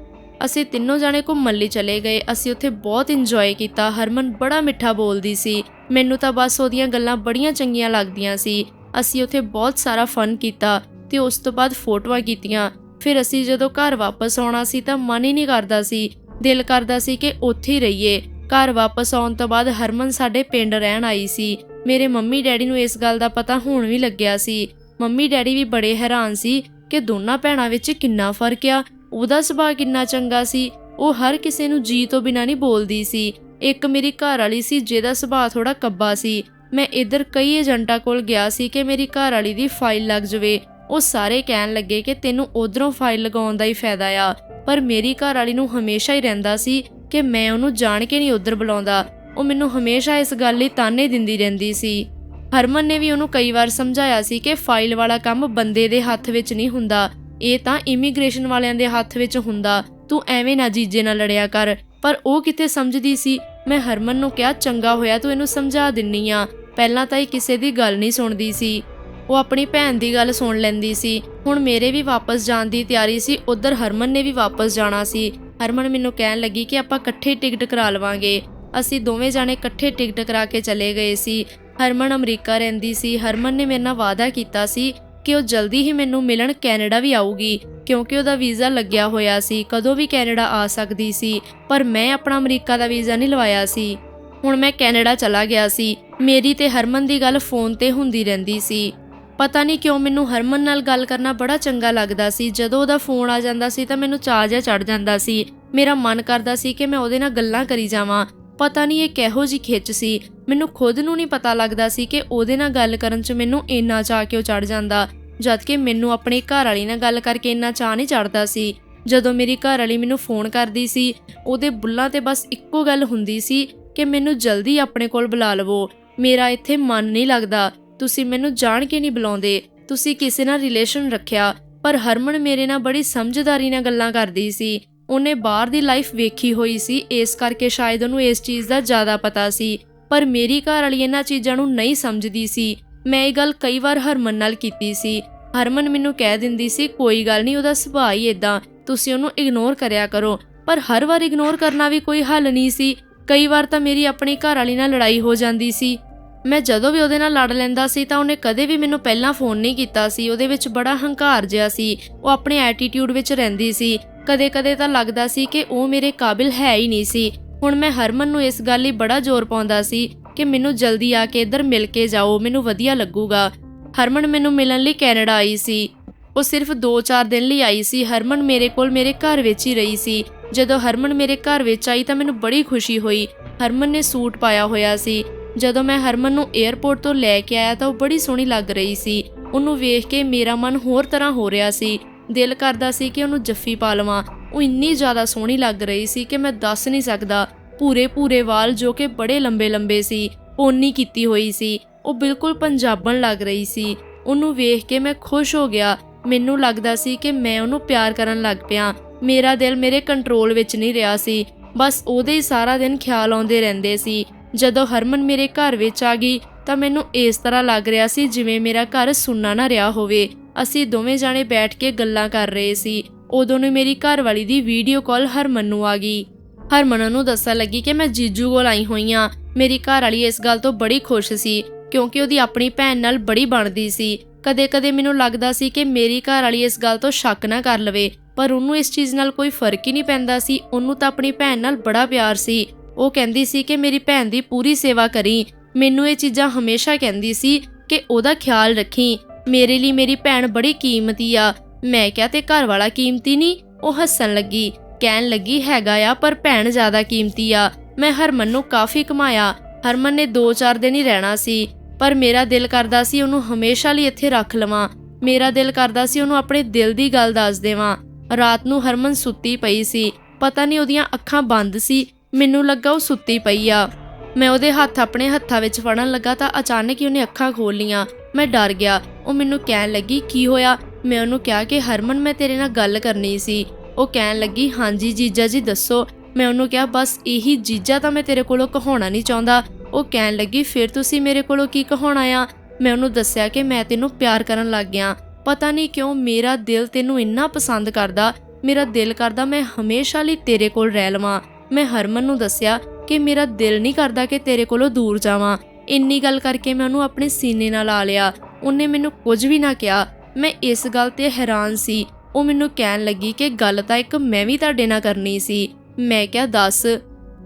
ਅਸੀਂ ਤਿੰਨੋਂ ਜਾਣੇ ਘੁੰਮਣ ਲਈ ਚਲੇ ਗਏ। ਅਸੀਂ ਉੱਥੇ ਬਹੁਤ ਇੰਜੋਏ ਕੀਤਾ। ਹਰਮਨ ਬੜਾ ਮਿੱਠਾ ਬੋਲਦੀ ਸੀ। ਮੈਨੂੰ ਤਾਂ ਬਸ ਉਹਦੀਆਂ ਗੱਲਾਂ ਬੜੀਆਂ ਚੰਗੀਆਂ ਲੱਗਦੀਆਂ ਸੀ। ਅਸੀਂ ਉੱਥੇ ਬਹੁਤ ਸਾਰਾ ਫਨ ਕੀਤਾ ਤੇ ਉਸ ਤੋਂ ਬਾਅਦ ਫੋਟੋਆਂ ਕੀਤੀਆਂ। ਫਿਰ ਅਸੀਂ ਜਦੋਂ ਘਰ ਵਾਪਸ ਆਉਣਾ ਸੀ ਤਾਂ ਮਨ ਹੀ ਨਹੀਂ ਕਰਦਾ ਸੀ। ਦਿਲ ਕਰਦਾ ਸੀ ਕਿ ਉੱਥੇ ਹੀ ਰਹੀਏ। ਘਰ ਵਾਪਸ ਆਉਣ ਤੋਂ ਬਾਅਦ ਹਰਮਨ ਸਾਡੇ ਪਿੰਡ ਰਹਿਣ ਆਈ ਸੀ। ਮੇਰੇ ਮੰਮੀ ਡੈਡੀ ਨੂੰ ਇਸ ਗੱਲ ਦਾ ਪਤਾ ਹੁਣ ਵੀ ਲੱਗਿਆ ਸੀ। ਮੰਮੀ ਡੈਡੀ ਵੀ ਬੜੇ ਹੈਰਾਨ ਸੀ ਕਿ ਦੋਨਾਂ ਭੈਣਾਂ ਵਿੱਚ ਕਿੰਨਾ ਫ਼ਰਕ ਆ। ਉਹਦਾ ਸੁਭਾਅ ਕਿੰਨਾ ਚੰਗਾ ਸੀ। ਉਹ ਹਰ ਕਿਸੇ ਨੂੰ ਜੀ ਤੋਂ ਬਿਨਾਂ ਨਹੀਂ ਬੋਲਦੀ ਸੀ। ਇੱਕ ਮੇਰੀ ਘਰ ਵਾਲੀ ਸੀ ਜਿਹਦਾ ਸੁਭਾਅ ਥੋੜਾ ਕੱਬਾ ਸੀ। ਮੈਂ ਇੱਧਰ ਕਈ ਏਜੰਟਾਂ ਕੋਲ ਗਿਆ ਸੀ ਕਿ ਮੇਰੀ ਘਰ ਵਾਲੀ ਦੀ ਫਾਈਲ ਲੱਗ ਜਵੇ। ਉਹ ਸਾਰੇ ਕਹਿਣ ਲੱਗੇ ਕਿ ਤੈਨੂੰ ਉਧਰੋਂ ਫਾਈਲ ਲਗਾਉਣ ਦਾ ਹੀ ਫਾਇਦਾ ਆ। ਪਰ ਮੇਰੀ ਘਰ ਵਾਲੀ ਨੂੰ ਹਮੇਸ਼ਾ ਹੀ ਰਹਿੰਦਾ ਸੀ ਕਿ ਮੈਂ ਉਹਨੂੰ ਜਾਣ ਕੇ ਨਹੀਂ ਉਧਰ ਬੁਲਾਉਂਦਾ। ਉਹ ਮੈਨੂੰ ਹਮੇਸ਼ਾ ਇਸ ਗੱਲ ਲਈ ਤਾਨੇ ਦਿੰਦੀ ਰਹਿੰਦੀ ਸੀ। ਹਰਮਨ ਨੇ ਵੀ ਉਹਨੂੰ ਕਈ ਵਾਰ ਸਮਝਾਇਆ ਸੀ ਕਿ ਫਾਈਲ ਵਾਲਾ ਕੰਮ ਬੰਦੇ ਦੇ ਹੱਥ ਵਿੱਚ ਨਹੀਂ ਹੁੰਦਾ। ਇਹ ਤਾਂ ਇਮੀਗ੍ਰੇਸ਼ਨ ਵਾਲਿਆਂ ਦੇ ਹੱਥ ਵਿੱਚ ਹੁੰਦਾ। ਤੂੰ ਐਵੇਂ ਨਾ ਜੀਜੇ ਨਾਲ ਲੜਿਆ ਕਰ। ਪਰ ਉਹ ਕਿਤੇ ਸਮਝਦੀ ਸੀ, ਮੈਂ ਹਰਮਨ ਨੂੰ ਕਿਹਾ, ਚੰਗਾ ਹੋਇਆ ਤੂੰ ਇਹਨੂੰ ਸਮਝਾ ਦਿੰਨੀ ਆ। ਪਹਿਲਾਂ ਤਾਂ ਇਹ ਕਿਸੇ ਦੀ ਗੱਲ ਨਹੀਂ ਸੁਣਦੀ ਸੀ। ਉਹ ਆਪਣੀ ਭੈਣ ਦੀ ਗੱਲ ਸੁਣ ਲੈਂਦੀ ਸੀ। ਹੁਣ ਮੇਰੇ ਵੀ ਵਾਪਸ ਜਾਣ ਦੀ ਤਿਆਰੀ ਸੀ, ਉਧਰ ਹਰਮਨ ਨੇ ਵੀ ਵਾਪਸ ਜਾਣਾ ਸੀ। ਹਰਮਨ ਮੈਨੂੰ ਕਹਿਣ ਲੱਗੀ ਕਿ ਆਪਾਂ ਇਕੱਠੇ ਟਿਕਟ ਕਰਾ ਲਵਾਂਗੇ। ਅਸੀਂ ਦੋਵੇਂ ਜਾਣੇ ਇਕੱਠੇ ਟਿਕਟ ਕਰਾ ਕੇ ਚਲੇ ਗਏ ਸੀ। ਹਰਮਨ ਅਮਰੀਕਾ ਰਹਿੰਦੀ ਸੀ। ਹਰਮਨ ਨੇ ਮੇਰੇ ਨਾਲ ਵਾਅਦਾ ਕੀਤਾ ਸੀ ਕਿ ਉਹ ਜਲਦੀ ਹੀ ਮੈਨੂੰ ਮਿਲਣ ਕੈਨੇਡਾ ਵੀ ਆਊਗੀ, ਕਿਉਂਕਿ ਉਹਦਾ ਵੀਜ਼ਾ ਲੱਗਿਆ ਹੋਇਆ ਸੀ, ਕਦੋਂ ਵੀ ਕੈਨੇਡਾ ਆ ਸਕਦੀ ਸੀ, ਪਰ ਮੈਂ ਆਪਣਾ ਅਮਰੀਕਾ ਦਾ ਵੀਜ਼ਾ ਨਹੀਂ ਲਵਾਇਆ ਸੀ। ਹੁਣ ਮੈਂ ਕੈਨੇਡਾ ਚਲਾ ਗਿਆ ਸੀ। ਮੇਰੀ ਤੇ ਹਰਮਨ ਦੀ ਗੱਲ ਫੋਨ ਤੇ ਹੁੰਦੀ ਰਹਿੰਦੀ ਸੀ। ਪਤਾ ਨਹੀਂ ਕਿਉਂ ਮੈਨੂੰ ਹਰਮਨ ਨਾਲ ਗੱਲ ਕਰਨਾ ਬੜਾ ਚੰਗਾ ਲੱਗਦਾ ਸੀ। ਜਦੋਂ ਉਹਦਾ ਫੋਨ ਆ ਜਾਂਦਾ ਸੀ ਤਾਂ ਮੈਨੂੰ ਚਾਅ ਜਿਹਾ ਚੜ ਜਾਂਦਾ ਸੀ। ਮੇਰਾ ਮਨ ਕਰਦਾ ਸੀ ਕਿ ਮੈਂ ਉਹਦੇ ਨਾਲ ਗੱਲਾਂ ਕਰੀ ਜਾਵਾਂ। ਪਤਾ ਨਹੀਂ ਇਹ ਕਿਹੋ ਜੀ ਖਿੱਚ ਸੀ। ਮੈਨੂੰ ਖੁਦ ਨੂੰ ਨਹੀਂ ਪਤਾ ਲੱਗਦਾ ਸੀ ਕਿ ਉਹਦੇ ਨਾਲ ਗੱਲ ਕਰਨ 'ਚ ਮੈਨੂੰ ਇੰਨਾ ਚਾਅ ਕਿਉਂ ਚੜ ਜਾਂਦਾ। ਜਦ ਕਿ ਮੈਨੂੰ ਆਪਣੇ ਘਰ ਵਾਲੀ ਨਾਲ ਗੱਲ ਕਰਕੇ ਇੰਨਾ ਚਾਅ ਨਹੀਂ ਚੜਦਾ ਸੀ। ਜਦੋਂ ਮੇਰੀ ਘਰ ਵਾਲੀ ਮੈਨੂੰ ਫੋਨ ਕਰਦੀ ਸੀ, ਉਹਦੇ ਬੁੱਲਾਂ ਤੇ ਬਸ ਇੱਕੋ ਗੱਲ ਹੁੰਦੀ ਸੀ ਕਿ ਮੈਨੂੰ ਜਲਦੀ ਆਪਣੇ ਕੋਲ ਬੁਲਾ ਲਵੋ। ਮੇਰਾ ਇੱਥੇ ਮਨ ਨਹੀਂ ਲੱਗਦਾ। ਤੁਸੀਂ ਮੈਨੂੰ ਜਾਣ ਕੇ ਨਹੀਂ ਬੁਲਾਉਂਦੇ। ਤੁਸੀਂ ਕਿਸੇ ਨਾਲ ਰਿਲੇਸ਼ਨ ਰੱਖਿਆ, ਪਰ ਹਰਮਨ ਮੇਰੇ ਨਾਲ ਬੜੀ ਸਮਝਦਾਰੀ ਨਾਲ ਗੱਲਾਂ ਕਰਦੀ ਸੀ। ਉਹਨੇ ਬਾਹਰ ਦੀ ਲਾਈਫ ਵੇਖੀ ਹੋਈ ਸੀ, ਇਸ ਕਰਕੇ ਸ਼ਾਇਦ ਉਹਨੂੰ ਇਸ ਚੀਜ਼ ਦਾ ਜ਼ਿਆਦਾ ਪਤਾ ਸੀ। ਪਰ ਮੇਰੀ ਘਰ ਵਾਲੀ ਇਹਨਾਂ ਚੀਜ਼ਾਂ ਨੂੰ ਨਹੀਂ ਸਮਝਦੀ ਸੀ। ਮੈਂ ਇਹ ਗੱਲ ਕਈ ਵਾਰ ਹਰਮਨ ਨਾਲ ਕੀਤੀ ਸੀ। ਹਰਮਨ ਮੈਨੂੰ ਕਹਿ ਦਿੰਦੀ ਸੀ, ਕੋਈ ਗੱਲ ਨਹੀਂ, ਉਹਦਾ ਸੁਭਾਅ ਹੀ ਇਦਾਂ ਤੁਸੀਂ ਉਹਨੂੰ ਇਗਨੋਰ ਕਰਿਆ ਕਰੋ। ਪਰ ਹਰ ਵਾਰ ਇਗਨੋਰ ਕਰਨਾ ਵੀ ਕੋਈ ਹੱਲ ਨਹੀਂ ਸੀ। ਕਈ ਵਾਰ ਤਾਂ ਮੇਰੀ ਆਪਣੀ ਘਰ ਵਾਲੀ ਨਾਲ ਲੜਾਈ ਹੋ ਜਾਂਦੀ ਸੀ। ਮੈਂ ਜਦੋਂ ਵੀ ਉਹਦੇ ਨਾਲ ਲੜ ਲੈਂਦਾ ਸੀ ਤਾਂ ਉਹਨੇ ਕਦੇ ਵੀ ਮੈਨੂੰ ਪਹਿਲਾਂ ਫੋਨ ਨਹੀਂ ਕੀਤਾ ਸੀ। ਉਹਦੇ ਵਿੱਚ ਬੜਾ ਹੰਕਾਰ ਜਿਹਾ ਸੀ। ਉਹ ਆਪਣੇ ਐਟੀਟਿਊਡ ਵਿੱਚ ਰਹਿੰਦੀ ਸੀ। ਕਦੇ-ਕਦੇ ਤਾਂ ਲੱਗਦਾ ਸੀ ਕਿ ਉਹ ਮੇਰੇ ਕਾਬਿਲ ਹੈ ਹੀ ਨਹੀਂ ਸੀ। ਹੁਣ ਮੈਂ ਹਰਮਨ ਨੂੰ ਇਸ ਗੱਲ ਲਈ ਬੜਾ ਜ਼ੋਰ ਪਾਉਂਦਾ ਸੀ ਕਿ ਮੈਨੂੰ ਜਲਦੀ ਆ ਕੇ ਇੱਧਰ ਮਿਲ ਕੇ ਜਾਓ, ਮੈਨੂੰ ਵਧੀਆ ਲੱਗੂਗਾ। ਹਰਮਨ ਮੈਨੂੰ ਮਿਲਣ ਲਈ ਕੈਨੇਡਾ ਆਈ ਸੀ। ਉਹ ਸਿਰਫ 2-4 ਦਿਨ ਲਈ ਆਈ ਸੀ। ਹਰਮਨ ਮੇਰੇ ਕੋਲ ਮੇਰੇ ਘਰ ਵਿੱਚ ਹੀ ਰਹੀ ਸੀ। ਜਦੋਂ ਹਰਮਨ ਮੇਰੇ ਘਰ ਵਿੱਚ ਆਈ ਤਾਂ ਮੈਨੂੰ ਬੜੀ ਖੁਸ਼ੀ ਹੋਈ। ਹਰਮਨ ਨੇ ਸੂਟ ਪਾਇਆ ਹੋਇਆ ਸੀ। ਜਦੋਂ ਮੈਂ ਹਰਮਨ ਨੂੰ 에ਅਰਪੋਰਟ ਤੋਂ ਲੈ ਕੇ ਆਇਆ ਤਾਂ ਉਹ ਬੜੀ ਸੋਹਣੀ ਲੱਗ ਰਹੀ ਸੀ। ਉਹਨੂੰ ਵੇਖ ਕੇ ਮੇਰਾ ਮਨ ਹੋਰ ਤਰ੍ਹਾਂ ਹੋ ਰਿਹਾ ਸੀ। ਦਿਲ ਕਰਦਾ ਸੀ ਕਿ ਉਹਨੂੰ ਜੱਫੀ ਪਾ ਲਵਾਂ। ਉਹ ਇੰਨੀ ਜ਼ਿਆਦਾ ਸੋਹਣੀ ਲੱਗ ਰਹੀ ਸੀ ਕਿ ਮੈਂ ਦੱਸ ਨਹੀਂ ਸਕਦਾ। ਪੂਰੇ ਪੂਰੇ ਵਾਲ ਜੋ ਕਿ ਬੜੇ ਲੰਬੇ ਲੰਬੇ ਸੀ, ਪੋਨੀ ਕੀਤੀ ਹੋਈ ਸੀ, ਉਹ ਬਿਲਕੁਲ ਪੰਜਾਬਣ ਲੱਗ ਰਹੀ ਸੀ। ਉਹਨੂੰ ਵੇਖ ਕੇ ਮੈਂ ਖੁਸ਼ ਹੋ ਗਿਆ। ਮੈਨੂੰ ਲੱਗਦਾ ਸੀ ਕਿ ਮੈਂ ਉਹਨੂੰ ਪਿਆਰ ਕਰਨ ਲੱਗ ਪਿਆ। ਮੇਰਾ ਦਿਲ ਮੇਰੇ ਕੰਟਰੋਲ ਵਿੱਚ ਨਹੀਂ ਰਿਹਾ ਸੀ। ਬਸ ਉਹਦੇ ਹੀ ਸਾਰਾ ਦਿਨ ਖਿਆਲ ਆਉਂਦੇ ਰਹਿੰਦੇ ਸੀ। ਜਦੋਂ ਹਰਮਨ ਮੇਰੇ ਘਰ ਵਿੱਚ ਆ ਗਈ ਤਾਂ ਮੈਨੂੰ ਇਸ ਤਰ੍ਹਾਂ ਲੱਗ ਰਿਹਾ ਸੀ ਜਿਵੇਂ ਮੇਰਾ ਘਰ ਸੁੰਨਾ ਨਾ ਰਿਹਾ ਹੋਵੇ। ਅਸੀਂ ਦੋਵੇਂ ਜਾਣੇ ਬੈਠ ਕੇ ਗੱਲਾਂ ਕਰ ਰਹੇ ਸੀ। ਉਦੋਂ ਨੂੰ ਮੇਰੀ ਘਰ ਵਾਲੀ ਦੀ ਵੀਡੀਓ ਕਾਲ ਹਰਮਨ ਨੂੰ ਆ ਗਈ। ਹਰਮਨ ਨੂੰ ਦੱਸਣ ਲੱਗੀ ਕਿ ਮੈਂ ਜੀਜੂ ਕੋਲ ਆਈ ਹੋਈ ਆ। ਮੇਰੀ ਘਰ ਵਾਲੀ ਇਸ ਗੱਲ ਤੋਂ ਬੜੀ ਖੁਸ਼ ਸੀ ਕਿਉਂਕਿ ਉਹਦੀ ਆਪਣੀ ਭੈਣ ਨਾਲ ਬੜੀ ਬਣਦੀ ਸੀ। ਕਦੇ-ਕਦੇ ਮੈਨੂੰ ਲੱਗਦਾ ਸੀ ਕਿ ਮੇਰੀ ਘਰ ਵਾਲੀ ਇਸ ਗੱਲ ਤੋਂ ਸ਼ੱਕ ਨਾ ਕਰ ਲਵੇ, ਪਰ ਉਹਨੂੰ ਇਸ ਚੀਜ਼ ਨਾਲ ਕੋਈ ਫ਼ਰਕ ਹੀ ਨਹੀਂ ਪੈਂਦਾ ਸੀ। ਉਹਨੂੰ ਤਾਂ ਆਪਣੀ ਭੈਣ ਨਾਲ ਬੜਾ ਪਿਆਰ ਸੀ। ਉਹ ਕਹਿੰਦੀ ਸੀ ਕਿ ਮੇਰੀ ਭੈਣ ਦੀ ਪੂਰੀ ਸੇਵਾ ਕਰੀ। ਮੈਨੂੰ ਇਹ ਚੀਜ਼ਾਂ ਹਮੇਸ਼ਾ ਕਹਿੰਦੀ ਸੀ ਕਿ ਉਹਦਾ ਖਿਆਲ ਰੱਖੀ। ਮੇਰੇ ਲਈ ਮੇਰੀ ਭੈਣ ਬੜੀ ਕੀਮਤੀ ਆ। ਮੈਂ ਕਿਹਾ, ਤੇ ਘਰ ਵਾਲਾ ਕੀਮਤੀ ਨਹੀਂ? ਉਹ ਹੱਸਣ ਲੱਗੀ। ਕਹਿਣ ਲੱਗੀ, ਹੈਗਾ ਆ, ਪਰ ਭੈਣ ਜ਼ਿਆਦਾ ਕੀਮਤੀ ਆ। ਮੈਂ ਹਰਮਨ ਨੂੰ ਕਾਫੀ ਕਮਾਇਆ। ਹਰਮਨ ਨੇ 2-4 ਦਿਨ ਹੀ ਰਹਿਣਾ ਸੀ। ਪਰ ਮੇਰਾ ਦਿਲ ਕਰਦਾ ਸੀ ਉਹਨੂੰ ਹਮੇਸ਼ਾ ਲਈ ਇੱਥੇ ਰੱਖ ਲਵਾਂ। ਮੇਰਾ ਦਿਲ ਕਰਦਾ ਸੀ ਉਹਨੂੰ ਆਪਣੇ ਦਿਲ ਦੀ ਗੱਲ ਦੱਸ ਦੇਵਾਂ। ਰਾਤ ਨੂੰ ਹਰਮਨ ਸੁੱਤੀ ਪਈ ਸੀ। ਪਤਾ ਨਹੀਂ ਉਹਦੀਆਂ ਅੱਖਾਂ ਬੰਦ ਸੀ। ਮੈਨੂੰ ਲੱਗਾ ਉਹ ਸੁੱਤੀ ਪਈ ਆ। ਮੈਂ ਉਹਦੇ ਹੱਥ ਆਪਣੇ ਹੱਥਾਂ ਵਿੱਚ ਫੜਨ ਲੱਗਾ ਤਾਂ ਅਚਾਨਕ ਹੀ ਉਹਨੇ ਅੱਖਾਂ ਖੋਲ ਲੀਆਂ ਮੈਂ ਡਰ ਗਿਆ। ਉਹ ਮੈਨੂੰ ਕਹਿਣ ਲੱਗੀ, ਕੀ ਹੋਇਆ? ਮੈਂ ਉਹਨੂੰ ਕਿਹਾ ਕਿ, ਹਰਮਨ, ਮੈਂ ਤੇਰੇ ਨਾਲ ਗੱਲ ਕਰਨੀ ਸੀ। ਉਹ ਕਹਿਣ ਲੱਗੀ, ਹਾਂਜੀ ਜੀਜਾ ਜੀ, ਦੱਸੋ। ਮੈਂ ਉਹਨੂੰ ਕਿਹਾ, ਬਸ ਇਹੀ ਜੀਜਾ ਤਾਂ ਮੈਂ ਤੇਰੇ ਕੋਲੋਂ ਕਹਾਉਣਾ ਨਹੀਂ ਚਾਹੁੰਦਾ। ਉਹ ਕਹਿਣ ਲੱਗੀ, ਫਿਰ ਤੁਸੀਂ ਮੇਰੇ ਕੋਲੋਂ ਕੀ ਕਹਾਉਣਾ ਆ? ਮੈਂ ਉਹਨੂੰ ਦੱਸਿਆ ਕਿ ਮੈਂ ਤੈਨੂੰ ਪਿਆਰ ਕਰਨ ਲੱਗ ਗਿਆ। ਪਤਾ ਨਹੀਂ ਕਿਉਂ ਮੇਰਾ ਦਿਲ ਤੈਨੂੰ ਇੰਨਾ ਪਸੰਦ ਕਰਦਾ। ਮੇਰਾ ਦਿਲ ਕਰਦਾ ਮੈਂ ਹਮੇਸ਼ਾ ਲਈ ਤੇਰੇ ਕੋਲ ਰਹਿ ਲਵਾਂ। ਮੈਂ ਹਰਮਨ ਨੂੰ ਦੱਸਿਆ ਕਿ ਮੇਰਾ ਦਿਲ ਨਹੀਂ ਕਰਦਾ ਕਿ ਤੇਰੇ ਕੋਲੋਂ ਦੂਰ ਜਾਵਾਂ। ਇੰਨੀ ਗੱਲ ਕਰਕੇ ਮੈਂ ਉਹਨੂੰ ਆਪਣੇ ਸੀਨੇ ਨਾਲ ਆ ਲਿਆ। ਉਹਨੇ ਮੈਨੂੰ ਕੁਝ ਵੀ ਨਾ ਕਿਹਾ। ਮੈਂ ਇਸ ਗੱਲ ਤੇ ਹੈਰਾਨ ਸੀ। ਉਹ ਮੈਨੂੰ ਕਹਿਣ ਲੱਗੀ ਕਿ ਗੱਲ ਤਾਂ ਇੱਕ ਮੈਂ ਵੀ ਤੁਹਾਡੇ ਨਾਲ ਕਰਨੀ ਸੀ। ਮੈਂ ਕਿਹਾ, ਦੱਸ।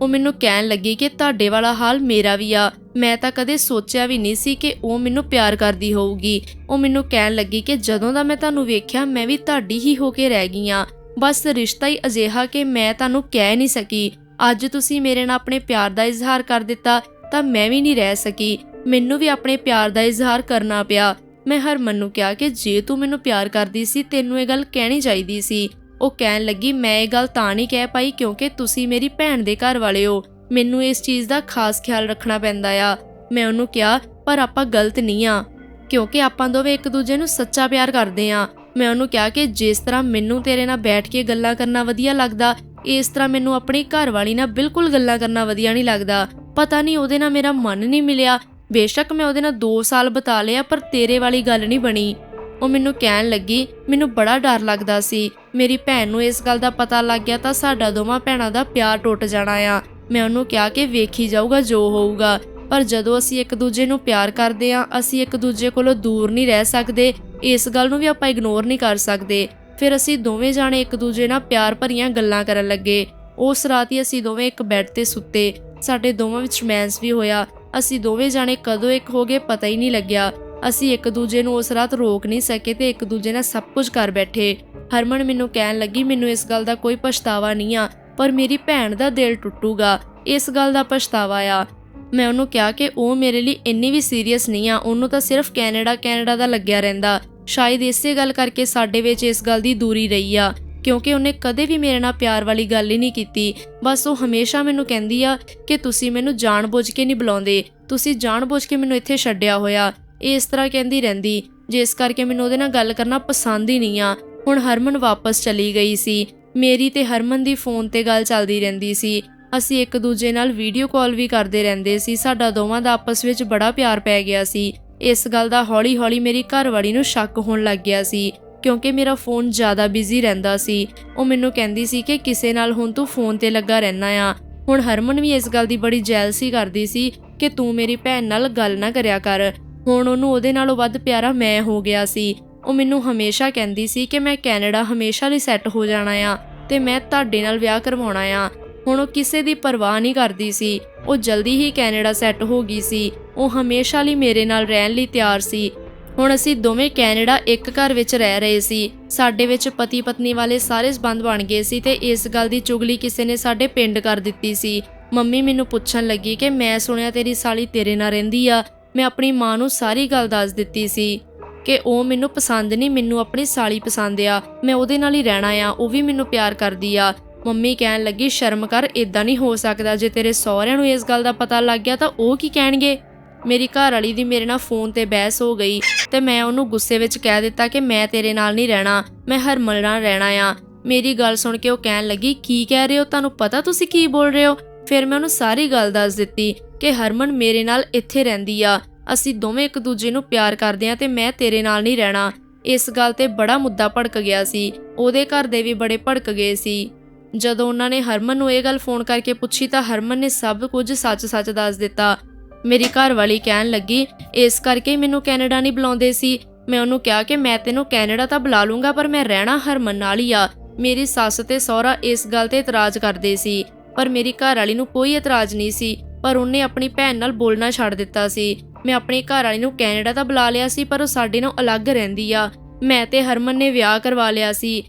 ਉਹ ਮੈਨੂੰ ਕਹਿਣ ਲੱਗੀ ਕਿ ਤੁਹਾਡੇ ਵਾਲਾ ਹਾਲ ਮੇਰਾ ਵੀ ਆ। ਮੈਂ ਤਾਂ ਕਦੇ ਸੋਚਿਆ ਵੀ ਨਹੀਂ ਸੀ ਕਿ ਉਹ ਮੈਨੂੰ ਪਿਆਰ ਕਰਦੀ ਹੋਊਗੀ। ਉਹ ਮੈਨੂੰ ਕਹਿਣ ਲੱਗੀ ਕਿ ਜਦੋਂ ਦਾ ਮੈਂ ਤੁਹਾਨੂੰ ਵੇਖਿਆ, ਮੈਂ ਵੀ ਤੁਹਾਡੀ ਹੀ ਹੋ ਕੇ ਰਹਿ ਗਈ ਆ। ਬਸ ਰਿਸ਼ਤਾ ਹੀ ਅਜਿਹਾ ਕਿ ਮੈਂ ਤੁਹਾਨੂੰ ਕਹਿ ਨਹੀਂ ਸਕੀ। ਅੱਜ ਤੁਸੀਂ ਮੇਰੇ ਨਾਲ ਆਪਣੇ ਪਿਆਰ ਦਾ ਇਜ਼ਹਾਰ ਕਰ ਦਿੱਤਾ, ਤਾਂ ਮੈਂ ਵੀ ਨਹੀਂ ਰਹਿ ਸਕੀ। ਮੈਨੂੰ ਵੀ ਆਪਣੇ ਪਿਆਰ ਦਾ ਇਜ਼ਹਾਰ ਕਰਨਾ ਪਿਆ। ਮੈਂ ਹਰਮਨ ਨੂੰ ਕਿਹਾ ਕਿ ਜੇ ਤੂੰ ਮੈਨੂੰ ਪਿਆਰ ਕਰਦੀ ਸੀ, ਤੈਨੂੰ ਇਹ ਗੱਲ ਕਹਿਣੀ ਚਾਹੀਦੀ ਸੀ। ਉਹ ਕਹਿਣ ਲੱਗੀ, ਮੈਂ ਇਹ ਗੱਲ ਤਾਂ ਨਹੀਂ ਕਹਿ ਪਾਈ ਕਿਉਂਕਿ ਤੁਸੀਂ ਮੇਰੀ ਭੈਣ ਦੇ ਘਰ ਵਾਲੇ ਹੋ। ਮੈਨੂੰ ਇਸ ਚੀਜ਼ ਦਾ ਖਾਸ ਖਿਆਲ ਰੱਖਣਾ ਪੈਂਦਾ ਆ। ਮੈਂ ਉਹਨੂੰ ਕਿਹਾ, ਪਰ ਆਪਾਂ ਗਲਤ ਨਹੀਂ ਆ, ਕਿਉਂਕਿ ਆਪਾਂ ਦੋਵੇਂ ਇੱਕ ਦੂਜੇ ਨੂੰ ਸੱਚਾ ਪਿਆਰ ਕਰਦੇ ਆ। ਮੈਂ ਉਹਨੂੰ ਕਿਹਾ ਕਿ ਜਿਸ ਤਰ੍ਹਾਂ ਮੈਨੂੰ ਤੇਰੇ ਨਾਲ ਬੈਠ ਕੇ ਗੱਲਾਂ ਕਰਨਾ ਵਧੀਆ ਲੱਗਦਾ, ਇਸ ਤਰ੍ਹਾਂ ਮੈਨੂੰ ਆਪਣੀ ਘਰ ਵਾਲੀ ਨਾਲ ਬਿਲਕੁਲ ਗੱਲਾਂ ਕਰਨਾ ਵਧੀਆ ਨਹੀਂ ਲੱਗਦਾ। ਪਤਾ ਨਹੀਂ ਉਹਦੇ ਨਾਲ ਮੇਰਾ ਮਨ ਨਹੀਂ ਮਿਲਿਆ। ਬੇਸ਼ੱਕ ਮੈਂ ਉਹਦੇ ਨਾਲ 2 ਸਾਲ ਬਿਤਾ ਲਿਆ ਪਰ ਤੇਰੇ ਵਾਲੀ ਗੱਲ ਨਹੀਂ ਬਣੀ। ਉਹ ਮੈਨੂੰ ਕਹਿਣ ਲੱਗੀ, ਮੈਨੂੰ ਬੜਾ ਡਰ ਲੱਗਦਾ ਸੀ। ਮੇਰੀ ਭੈਣ ਨੂੰ ਇਸ ਗੱਲ ਦਾ ਪਤਾ ਲੱਗ ਗਿਆ ਤਾਂ ਸਾਡਾ ਦੋਵਾਂ ਭੈਣਾਂ ਦਾ ਪਿਆਰ ਟੁੱਟ ਜਾਣਾ ਆ। ਮੈਂ ਉਹਨੂੰ ਕਿਹਾ ਕਿ ਵੇਖੀ ਜਾਊਗਾ, ਜੋ ਹੋਊਗਾ। ਪਰ ਜਦੋਂ ਅਸੀਂ ਇੱਕ ਦੂਜੇ ਨੂੰ ਪਿਆਰ ਕਰਦੇ ਹਾਂ, ਅਸੀਂ ਇੱਕ ਦੂਜੇ ਕੋਲੋਂ ਦੂਰ ਨਹੀਂ ਰਹਿ ਸਕਦੇ। ਇਸ ਗੱਲ ਨੂੰ ਵੀ ਆਪਾਂ ਇਗਨੋਰ ਨਹੀਂ ਕਰ ਸਕਦੇ। ਫਿਰ ਅਸੀਂ ਦੋਵੇਂ ਜਾਣੇ ਇੱਕ ਦੂਜੇ ਨਾਲ ਪਿਆਰ ਭਰੀਆਂ ਗੱਲਾਂ ਕਰਨ ਲੱਗੇ। ਉਸ ਰਾਤ ਹੀ ਅਸੀਂ ਦੋਵੇਂ ਇੱਕ ਬੈੱਡ ਤੇ ਸੁੱਤੇ। ਸਾਡੇ ਦੋਵਾਂ ਵਿੱਚ ਰੋਮਾਂਸ ਵੀ ਹੋਇਆ। ਅਸੀਂ ਦੋਵੇਂ ਜਾਣੇ ਕਦੋਂ ਇੱਕ ਹੋ ਗਏ ਪਤਾ ਹੀ ਨਹੀਂ ਲੱਗਿਆ। ਅਸੀਂ ਇੱਕ ਦੂਜੇ ਨੂੰ ਉਸ ਰਾਤ ਰੋਕ ਨਹੀਂ ਸਕੇ ਤੇ ਇੱਕ ਦੂਜੇ ਨਾਲ ਸਭ ਕੁਝ ਕਰ ਬੈਠੇ। ਹਰਮਨ ਮੈਨੂੰ ਕਹਿਣ ਲੱਗੀ, ਮੈਨੂੰ ਇਸ ਗੱਲ ਦਾ ਕੋਈ ਪਛਤਾਵਾ ਨਹੀਂ ਆ, ਪਰ ਮੇਰੀ ਭੈਣ ਦਾ ਦਿਲ ਟੁੱਟੂਗਾ। ਇਸ ਗੱਲ ਦਾ ਪਛਤਾਵਾ ਆ। ਮੈਂ ਉਹਨੂੰ ਕਿਹਾ ਕਿ ਉਹ ਮੇਰੇ ਲਈ ਇੰਨੀ ਵੀ ਸੀਰੀਅਸ ਨਹੀਂ ਆ, ਉਹਨੂੰ ਤਾਂ ਸਿਰਫ ਕੈਨੇਡਾ ਕੈਨੇਡਾ ਦਾ ਲੱਗਿਆ ਰਹਿੰਦਾ। ਸ਼ਾਇਦ ਇਸੇ ਗੱਲ ਕਰਕੇ ਸਾਡੇ ਵਿੱਚ ਇਸ ਗੱਲ ਦੀ ਦੂਰੀ ਰਹੀ ਆ, ਕਿਉਂਕਿ ਉਹਨੇ ਕਦੇ ਵੀ ਮੇਰੇ ਨਾਲ ਪਿਆਰ ਵਾਲੀ ਗੱਲ ਹੀ ਨਹੀਂ ਕੀਤੀ। ਬਸ ਉਹ ਹਮੇਸ਼ਾ ਮੈਨੂੰ ਕਹਿੰਦੀ ਆ ਕਿ ਤੁਸੀਂ ਮੈਨੂੰ ਜਾਣਬੁੱਝ ਕੇ ਨਹੀਂ ਬੁਲਾਉਂਦੇ, ਤੁਸੀਂ ਜਾਣਬੁੱਝ ਕੇ ਮੈਨੂੰ ਇੱਥੇ ਛੱਡਿਆ ਹੋਇਆ। ਇਹ ਇਸ ਤਰ੍ਹਾਂ ਕਹਿੰਦੀ ਰਹਿੰਦੀ, ਜਿਸ ਕਰਕੇ ਮੈਨੂੰ ਉਹਦੇ ਨਾਲ ਗੱਲ ਕਰਨਾ ਪਸੰਦ ਹੀ ਨਹੀਂ ਆ। ਹੁਣ ਹਰਮਨ ਵਾਪਸ ਚਲੀ ਗਈ ਸੀ। ਮੇਰੀ ਤੇ ਹਰਮਨ ਦੀ ਫੋਨ ਤੇ ਗੱਲ ਚੱਲਦੀ ਰਹਿੰਦੀ ਸੀ। ਅਸੀਂ ਇੱਕ ਦੂਜੇ ਨਾਲ ਵੀਡੀਓ ਕਾਲ ਵੀ ਕਰਦੇ ਰਹਿੰਦੇ ਸੀ। ਸਾਡਾ ਦੋਵਾਂ ਦਾ ਆਪਸ ਵਿੱਚ ਬੜਾ ਪਿਆਰ ਪੈ ਗਿਆ ਸੀ। ਇਸ ਗੱਲ ਦਾ ਹੌਲੀ-ਹੌਲੀ ਮੇਰੀ ਘਰਵਾਲੀ ਨੂੰ ਸ਼ੱਕ ਹੋਣ ਲੱਗ ਗਿਆ ਸੀ, ਕਿਉਂਕਿ ਮੇਰਾ ਫੋਨ ਜ਼ਿਆਦਾ ਬਿਜ਼ੀ ਰਹਿੰਦਾ ਸੀ। ਉਹ ਮੈਨੂੰ ਕਹਿੰਦੀ ਸੀ ਕਿ ਕਿਸੇ ਨਾਲ ਹੁਣ ਤੂੰ ਫੋਨ ਤੇ ਲੱਗਾ ਰਹਿਣਾ ਆ। ਹੁਣ ਹਰਮਨ ਵੀ ਇਸ ਗੱਲ ਦੀ ਬੜੀ ਜੈਲਸੀ ਕਰਦੀ ਸੀ ਕਿ ਤੂੰ ਮੇਰੀ ਭੈਣ ਨਾਲ ਗੱਲ ਨਾ ਕਰਿਆ ਕਰ। ਹੁਣ ਉਹਨੂੰ ਉਹਦੇ ਨਾਲੋਂ ਵੱਧ ਪਿਆਰਾ ਮੈਂ ਹੋ ਗਿਆ ਸੀ। ਉਹ ਮੈਨੂੰ ਹਮੇਸ਼ਾ ਕਹਿੰਦੀ ਸੀ ਕਿ ਮੈਂ ਕੈਨੇਡਾ ਹਮੇਸ਼ਾ ਲਈ ਸੈੱਟ ਹੋ ਜਾਣਾ ਆ ਤੇ ਮੈਂ ਤੁਹਾਡੇ ਨਾਲ ਵਿਆਹ ਕਰਵਾਉਣਾ ਆ। ਹੁਣ ਉਹ ਕਿਸੇ ਦੀ ਪਰਵਾਹ ਨਹੀਂ ਕਰਦੀ ਸੀ। ਉਹ ਜਲਦੀ ਹੀ ਕੈਨੇਡਾ ਸੈੱਟ ਹੋ ਗਈ ਸੀ। ਉਹ ਹਮੇਸ਼ਾ ਲਈ ਮੇਰੇ ਨਾਲ ਰਹਿਣ ਲਈ ਤਿਆਰ ਸੀ। ਹੁਣ ਅਸੀਂ ਦੋਵੇਂ ਕੈਨੇਡਾ ਇੱਕ ਘਰ ਵਿੱਚ ਰਹਿ ਰਹੇ ਸੀ। ਸਾਡੇ ਵਿੱਚ ਪਤੀ ਪਤਨੀ ਵਾਲੇ ਸਾਰੇ ਸਬੰਧ ਬਣ ਗਏ ਸੀ ਤੇ ਇਸ ਗੱਲ ਦੀ ਚੁਗਲੀ ਕਿਸੇ ਨੇ ਸਾਡੇ ਪਿੰਡ ਕਰ ਦਿੱਤੀ ਸੀ। ਮੰਮੀ ਮੈਨੂੰ ਪੁੱਛਣ ਲੱਗੀ ਕਿ ਮੈਂ ਸੁਣਿਆ ਤੇਰੀ ਸਾਲੀ ਤੇਰੇ ਨਾਲ ਰਹਿੰਦੀ ਆ। ਮੈਂ ਆਪਣੀ ਮਾਂ ਨੂੰ ਸਾਰੀ ਗੱਲ ਦੱਸ ਦਿੱਤੀ ਸੀ ਕਿ ਉਹ ਮੈਨੂੰ ਪਸੰਦ ਨਹੀਂ, ਮੈਨੂੰ ਆਪਣੀ ਸਾਲੀ ਪਸੰਦ ਆ। ਮੈਂ ਉਹਦੇ ਨਾਲ ਹੀ ਰਹਿਣਾ ਆ, ਉਹ ਵੀ ਮੈਨੂੰ ਪਿਆਰ ਕਰਦੀ ਆ। ਮੰਮੀ ਕਹਿਣ ਲੱਗੀ, ਸ਼ਰਮ ਕਰ ਇਦਾਂ ਨਹੀਂ ਹੋ ਸਕਦਾ। ਜੇ ਤੇਰੇ ਸਹੁਰਿਆਂ ਨੂੰ ਇਸ ਗੱਲ ਦਾ ਪਤਾ ਲੱਗ ਗਿਆ ਤਾਂ ਉਹ ਕੀ ਕਹਿਣਗੇ? ਮੇਰੀ ਘਰ ਵਾਲੀ ਦੀ ਮੇਰੇ ਨਾਲ ਫੋਨ ਤੇ ਬਹਿਸ ਹੋ ਗਈ ਤੇ ਮੈਂ ਉਹਨੂੰ ਗੁੱਸੇ ਵਿੱਚ ਕਹਿ ਦਿੱਤਾ ਕਿ ਮੈਂ ਤੇਰੇ ਨਾਲ ਨਹੀਂ ਰਹਿਣਾ, ਮੈਂ ਹਰਮਨ ਨਾਲ ਰਹਿਣਾ ਆ। ਮੇਰੀ ਗੱਲ ਸੁਣ ਕੇ ਉਹ ਕਹਿਣ ਲੱਗੀ, ਕੀ ਕਹਿ ਰਹੇ ਹੋ? ਤੁਹਾਨੂੰ ਪਤਾ ਤੁਸੀਂ ਕੀ ਬੋਲ ਰਹੇ ਹੋ? ਫਿਰ ਮੈਂ ਉਹਨੂੰ ਸਾਰੀ ਗੱਲ ਦੱਸ ਦਿੱਤੀ ਕਿ ਹਰਮਨ ਮੇਰੇ ਨਾਲ ਇੱਥੇ ਰਹਿੰਦੀ ਆ। ਅਸੀਂ ਦੋਵੇਂ ਇੱਕ ਦੂਜੇ ਨੂੰ ਪਿਆਰ ਕਰਦੇ ਆ ਤੇ ਮੈਂ ਤੇਰੇ ਨਾਲ ਨਹੀਂ ਰਹਿਣਾ। ਇਸ ਗੱਲ ਤੇ ਬੜਾ ਮੁੱਦਾ ਭੜਕ ਗਿਆ ਸੀ। ਉਹਦੇ ਘਰ ਦੇ ਵੀ ਬੜੇ ਭੜਕ ਗਏ ਸੀ। ਜਦੋਂ ਉਹਨਾਂ ਨੇ ਹਰਮਨ ਨੂੰ ਇਹ ਗੱਲ ਫੋਨ ਕਰਕੇ ਪੁੱਛੀ ਤਾਂ ਹਰਮਨ ਨੇ ਸਭ ਕੁਝ ਸੱਚ-ਸੱਚ ਦੱਸ ਦਿੱਤਾ। ਮੇਰੀ ਘਰ ਵਾਲੀ ਕਹਿਣ ਲੱਗੀ, ਇਸ ਕਰਕੇ ਮੈਨੂੰ ਕੈਨੇਡਾ ਨਹੀਂ ਬੁਲਾਉਂਦੇ ਸੀ। ਮੈਂ ਉਹਨੂੰ ਕਿਹਾ ਕਿ ਮੈਂ ਤੈਨੂੰ ਕੈਨੇਡਾ ਤਾਂ ਬੁਲਾ ਲੂੰਗਾ, ਪਰ ਮੈਂ ਰਹਿਣਾ ਹਰਮਨ ਨਾਲ ਹੀ ਆ। ਮੇਰੀ ਸੱਸ ਤੇ ਸਹੁਰਾ ਇਸ ਗੱਲ ਤੇ ਇਤਰਾਜ਼ ਕਰਦੇ ਸੀ, ਪਰ ਮੇਰੀ ਘਰ ਵਾਲੀ ਨੂੰ ਕੋਈ ਇਤਰਾਜ਼ ਨਹੀਂ ਸੀ, ਪਰ ਉਹਨੇ ਆਪਣੀ ਭੈਣ ਨਾਲ ਬੋਲਣਾ ਛੱਡ ਦਿੱਤਾ ਸੀ। ਮੈਂ ਆਪਣੀ ਘਰ ਵਾਲੀ ਨੂੰ ਕੈਨੇਡਾ ਤਾਂ ਬੁਲਾ ਲਿਆ ਸੀ, ਪਰ ਉਹ ਸਾਡੇ ਨਾਲ ਅਲੱਗ ਰਹਿੰਦੀ ਆ। ਮੈਂ ਤੇ ਹਰਮਨ ਨੇ ਵਿਆਹ ਕਰਵਾ ਲਿਆ ਸੀ।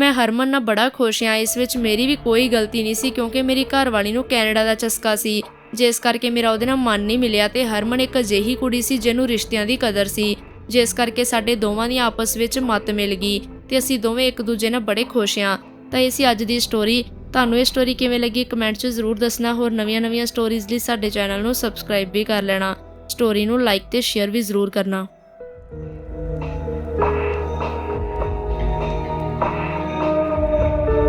ਮੈਂ ਹਰਮਨ ਨਾਲ ਬੜਾ ਖੁਸ਼ ਹਾਂ। ਇਸ ਵਿੱਚ ਮੇਰੀ ਵੀ ਕੋਈ ਗਲਤੀ ਨਹੀਂ ਸੀ ਕਿਉਂਕਿ ਮੇਰੀ ਘਰਵਾਲੀ ਨੂੰ ਕੈਨੇਡਾ ਦਾ ਚਸਕਾ ਸੀ। ਜਿਸ ਕਰਕੇ ਮੇਰਾ ਉਹਦੇ ਨਾਲ ਮਨ ਨਹੀਂ ਮਿਲਿਆ ਤੇ ਹਰਮਨ ਇੱਕ ਅਜਿਹੀ ਕੁੜੀ ਸੀ ਜਿਹਨੂੰ ਰਿਸ਼ਤਿਆਂ ਦੀ ਕਦਰ ਸੀ। ਜਿਸ ਕਰਕੇ ਸਾਡੇ ਦੋਵਾਂ ਦੀ ਆਪਸ ਵਿੱਚ ਮਤ ਮਿਲ ਗਈ ਤੇ ਅਸੀਂ ਦੋਵੇਂ ਇੱਕ ਦੂਜੇ ਨਾਲ ਬੜੇ ਖੁਸ਼ ਹਾਂ। ਤਾਂ ਇਹ ਸੀ ਅੱਜ ਦੀ ਸਟੋਰੀ ਤੁਹਾਨੂੰ ਇਹ ਸਟੋਰੀ ਕਿਵੇਂ ਲੱਗੀ ਕਮੈਂਟ 'ਚ ਜ਼ਰੂਰ ਦੱਸਣਾ। ਹੋਰ ਨਵੀਆਂ-ਨਵੀਆਂ ਸਟੋਰੀਜ਼ ਲਈ ਸਾਡੇ ਚੈਨਲ ਨੂੰ ਸਬਸਕ੍ਰਾਈਬ ਵੀ ਕਰ ਲੈਣਾ। ਸਟੋਰੀ ਨੂੰ ਲਾਈਕ ਤੇ ਸ਼ੇਅਰ ਵੀ ਜ਼ਰੂਰ ਕਰਨਾ।